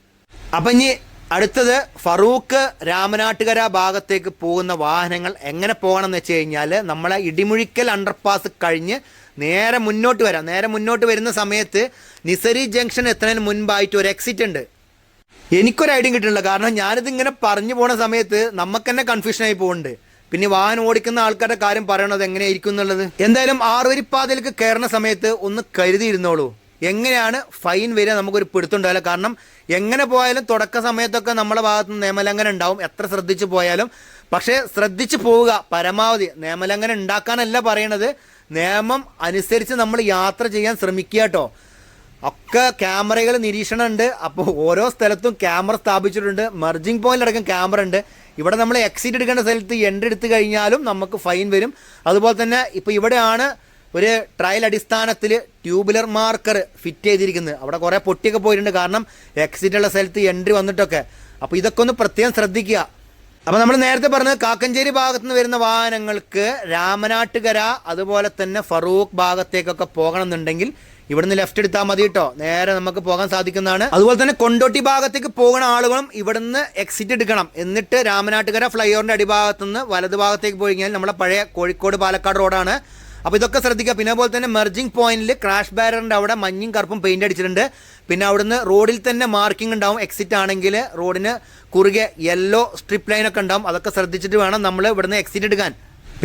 Speaker 1: അപ്പം ഇനി അടുത്തത് ഫറൂഖ് രാമനാട്ടുകര ഭാഗത്തേക്ക് പോകുന്ന വാഹനങ്ങൾ എങ്ങനെ പോകണം എന്ന് വെച്ച് കഴിഞ്ഞാൽ നമ്മളെ ഇടിമുഴിക്കൽ അണ്ടർപാസ് കഴിഞ്ഞ് നേരെ മുന്നോട്ട് വരാം. നേരെ മുന്നോട്ട് വരുന്ന സമയത്ത് നിസരി ജംഗ്ഷൻ എത്തുന്നതിന് മുൻപായിട്ട് ഒരു എക്സിറ്റ് ഉണ്ട്. എനിക്കൊരു ഐഡിയ കിട്ടുന്നില്ല. കാരണം ഞാനിത് ഇങ്ങനെ പറഞ്ഞു പോണ സമയത്ത് നമുക്ക് തന്നെ കൺഫ്യൂഷനായി പോകുന്നുണ്ട് പിന്നെ വാഹനം ഓടിക്കുന്ന ആൾക്കാരുടെ കാര്യം പറയണത് എങ്ങനെയായിരിക്കും എന്നുള്ളത്? എന്തായാലും ആറുവരിപ്പാതയിലേക്ക് കയറുന്ന സമയത്ത് ഒന്ന് കരുതിയിരുന്നോളൂ. എങ്ങനെയാണ് ഫൈൻ വരിക നമുക്കൊരു പിടുത്തുണ്ടാവില്ല കാരണം എങ്ങനെ പോയാലും തുടക്ക സമയത്തൊക്കെ നമ്മുടെ ഭാഗത്ത് നിന്ന് നിയമലംഘനം ഉണ്ടാവും. എത്ര ശ്രദ്ധിച്ചു പോയാലും. പക്ഷേ ശ്രദ്ധിച്ചു പോവുക പരമാവധി. നിയമലംഘനം ഉണ്ടാക്കാനല്ല പറയണത്. നിയമം അനുസരിച്ച് നമ്മൾ യാത്ര ചെയ്യാൻ ശ്രമിക്കുക കേട്ടോ. ഒക്കെ ക്യാമറകൾ നിരീക്ഷണം ഉണ്ട് അപ്പോൾ ഓരോ സ്ഥലത്തും ക്യാമറ സ്ഥാപിച്ചിട്ടുണ്ട്. മെർജിങ് പോയിന്റ് അടക്കം ക്യാമറ ഉണ്ട്. ഇവിടെ നമ്മൾ എക്സിറ്റ് എടുക്കേണ്ട സ്ഥലത്ത് എൻട്രി എടുത്തു കഴിഞ്ഞാലും നമുക്ക് ഫൈൻ വരും. അതുപോലെ തന്നെ ഇപ്പോൾ ഇവിടെയാണ് ഒരു ട്രയൽ അടിസ്ഥാനത്തിൽ ട്യൂബുലർ മാർക്കർ ഫിറ്റ് ചെയ്തിരിക്കുന്നത്. അവിടെ കുറേ പൊട്ടിയൊക്കെ പോയിട്ടുണ്ട്. കാരണം എക്സിറ്റ് ഉള്ള സ്ഥലത്ത് എൻട്രി വന്നിട്ടൊക്കെ. അപ്പോൾ ഇതൊക്കെ ഒന്ന് പ്രത്യേകം ശ്രദ്ധിക്കുക. അപ്പോൾ നമ്മൾ നേരത്തെ പറഞ്ഞത് കാക്കഞ്ചേരി ഭാഗത്ത് നിന്ന് വരുന്ന വാഹനങ്ങൾക്ക് രാമനാട്ടുകര അതുപോലെ തന്നെ ഫറൂഖ് ഭാഗത്തേക്കൊക്കെ പോകണം എന്നുണ്ടെങ്കിൽ ഇവിടുന്ന് ലെഫ്റ്റ് എടുത്താൽ മതി കേട്ടോ നേരെ നമുക്ക് പോകാൻ സാധിക്കുന്നതാണ്. അതുപോലെ തന്നെ കൊണ്ടോട്ടി ഭാഗത്തേക്ക് പോകുന്ന ആളുകളും ഇവിടുന്ന് എക്സിറ്റ് എടുക്കണം. എന്നിട്ട് രാമനാട്ടുകര ഫ്ലൈ ഓവറിന്റെ അടിഭാഗത്ത് നിന്ന് വലത് ഭാഗത്തേക്ക് പോയി കഴിഞ്ഞാൽ നമ്മുടെ പഴയ കോഴിക്കോട് പാലക്കാട് റോഡാണ്. അപ്പോൾ ഇതൊക്കെ ശ്രദ്ധിക്കുക. പിന്നെ അതുപോലെ തന്നെ മെർജിംഗ് പോയിന്റിൽ ക്രാഷ് ബാരറിന്റെ അവിടെ മഞ്ഞും കറുപ്പും പെയിന്റ് അടിച്ചിട്ടുണ്ട്. പിന്നെ അവിടുന്ന് റോഡിൽ തന്നെ മാർക്കിംഗ് ഉണ്ടാവും. എക്സിറ്റ് ആണെങ്കിൽ റോഡിന് കുറുകെ യെല്ലോ സ്ട്രിപ്പ് ലൈനൊക്കെ ഉണ്ടാവും. അതൊക്കെ ശ്രദ്ധിച്ചിട്ട് വേണം നമ്മൾ ഇവിടുന്ന് എക്സിറ്റ് എടുക്കാൻ.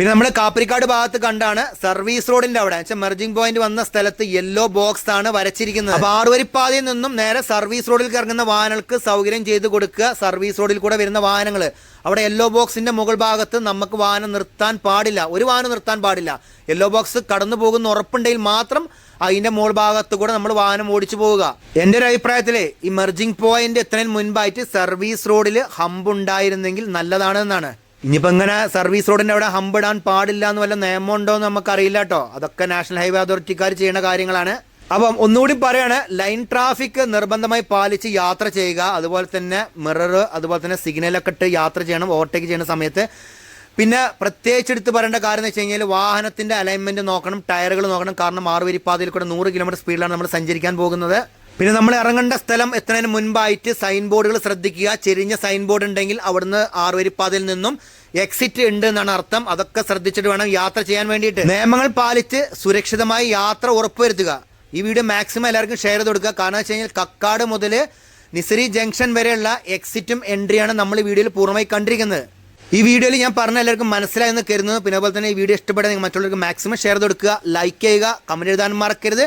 Speaker 1: പിന്നെ നമ്മൾ കാപ്പരിക്കാട് ഭാഗത്ത് കണ്ടാണ് സർവീസ് റോഡിന്റെ അവിടെ. മെർജിംഗ് പോയിന്റ് വന്ന സ്ഥലത്ത് യെല്ലോ ബോക്സ് ആണ് വരച്ചിരിക്കുന്നത്. അപ്പൊ ആറുവരിപ്പാതയിൽ നിന്നും നേരെ സർവീസ് റോഡിൽ ഇറങ്ങുന്ന വാഹനങ്ങൾക്ക് സൗകര്യം ചെയ്ത് കൊടുക്കുക. സർവീസ് റോഡിൽ കൂടെ വരുന്ന വാഹനങ്ങൾ അവിടെ യെല്ലോ ബോക്സിന്റെ മുകൾ ഭാഗത്ത് നമുക്ക് വാഹനം നിർത്താൻ പാടില്ല. ഒരു വാഹനം നിർത്താൻ പാടില്ല. യെല്ലോ ബോക്സ് കടന്നു പോകുന്ന ഉറപ്പുണ്ടെങ്കിൽ മാത്രം അതിന്റെ മുകൾ ഭാഗത്ത് കൂടെ നമ്മൾ വാഹനം ഓടിച്ചു പോവുക. എന്റെ ഒരു അഭിപ്രായത്തിൽ ഈ മെർജിംഗ് പോയിന്റ് എത്രയും മുൻപായിട്ട് സർവീസ് റോഡിൽ ഹമ്പ് ഉണ്ടായിരുന്നെങ്കിൽ നല്ലതാണ് എന്നാണ് ഇനിയിപ്പോ ഇങ്ങനെ സർവീസ് റോഡിന്റെ അവിടെ ഹമ്പ് ഇടാൻ പാടില്ല എന്ന് വല്ല നിയമം ഉണ്ടോ എന്ന് നമുക്കറിയില്ല കേട്ടോ. അതൊക്കെ നാഷണൽ ഹൈവേ അതോറിറ്റിക്കാർ ചെയ്യുന്ന കാര്യങ്ങളാണ്. അപ്പം ഒന്നുകൂടി പറയാണ് ലൈൻ ട്രാഫിക് നിർബന്ധമായി പാലിച്ച് യാത്ര ചെയ്യുക. അതുപോലെ തന്നെ മിറർ അതുപോലെ തന്നെ സിഗ്നലൊക്കെ ഇട്ട് യാത്ര ചെയ്യണം ഓവർടേക്ക് ചെയ്യുന്ന സമയത്ത്. പിന്നെ പ്രത്യേകിച്ച് എടുത്ത് പറയേണ്ട കാര്യം എന്ന് വെച്ച് കഴിഞ്ഞാൽ വാഹനത്തിന്റെ അലൈൻമെന്റ് നോക്കണം ടയറുകൾ നോക്കണം. കാരണം ആറുവരിപ്പാതയിൽ കൂടെ നൂറ് കിലോമീറ്റർ സ്പീഡിലാണ് നമ്മൾ സഞ്ചരിക്കാൻ പോകുന്നത്. പിന്നെ നമ്മൾ ഇറങ്ങേണ്ട സ്ഥലം എത്തുന്നതിന് മുൻപായിട്ട് സൈൻ ബോർഡുകൾ ശ്രദ്ധിക്കുക. ചെരിഞ്ഞ സൈൻ ബോർഡ് ഉണ്ടെങ്കിൽ അവിടുന്ന് ആറുവരിപ്പാതയിൽ നിന്നും എക്സിറ്റ് ഉണ്ട് എന്നാണ് അർത്ഥം. അതൊക്കെ ശ്രദ്ധിച്ചിട്ട് വേണം യാത്ര ചെയ്യാൻ വേണ്ടിയിട്ട്. നിയമങ്ങൾ പാലിച്ച് സുരക്ഷിതമായി യാത്ര ഉറപ്പുവരുത്തുക. ഈ വീഡിയോ മാക്സിമം എല്ലാവർക്കും ഷെയർ ചെയ്ത് കൊടുക്കുക. കാരണം വെച്ച് കഴിഞ്ഞാൽ കക്കാട് മുതൽ നിസരി ജംഗ്ഷൻ വരെയുള്ള എക്സിറ്റും എൻട്രിയാണ് നമ്മൾ ഈ വീഡിയോയിൽ പൂർണമായി കണ്ടിരിക്കുന്നത്. ഈ വീഡിയോയിൽ ഞാൻ പറഞ്ഞ എല്ലാവർക്കും മനസ്സിലായെന്ന് കരുതുന്നു. പിന്നെ അതുപോലെ തന്നെ ഈ വീഡിയോ ഇഷ്ടപ്പെടാൻ നിങ്ങൾ മറ്റുള്ളവർക്ക് മാക്സിമം ഷെയർ ചെയ്ത് കൊടുക്കുക. ലൈക്ക് ചെയ്യുക. കമന്റ് എഴുതാൻ മറക്കരുത്.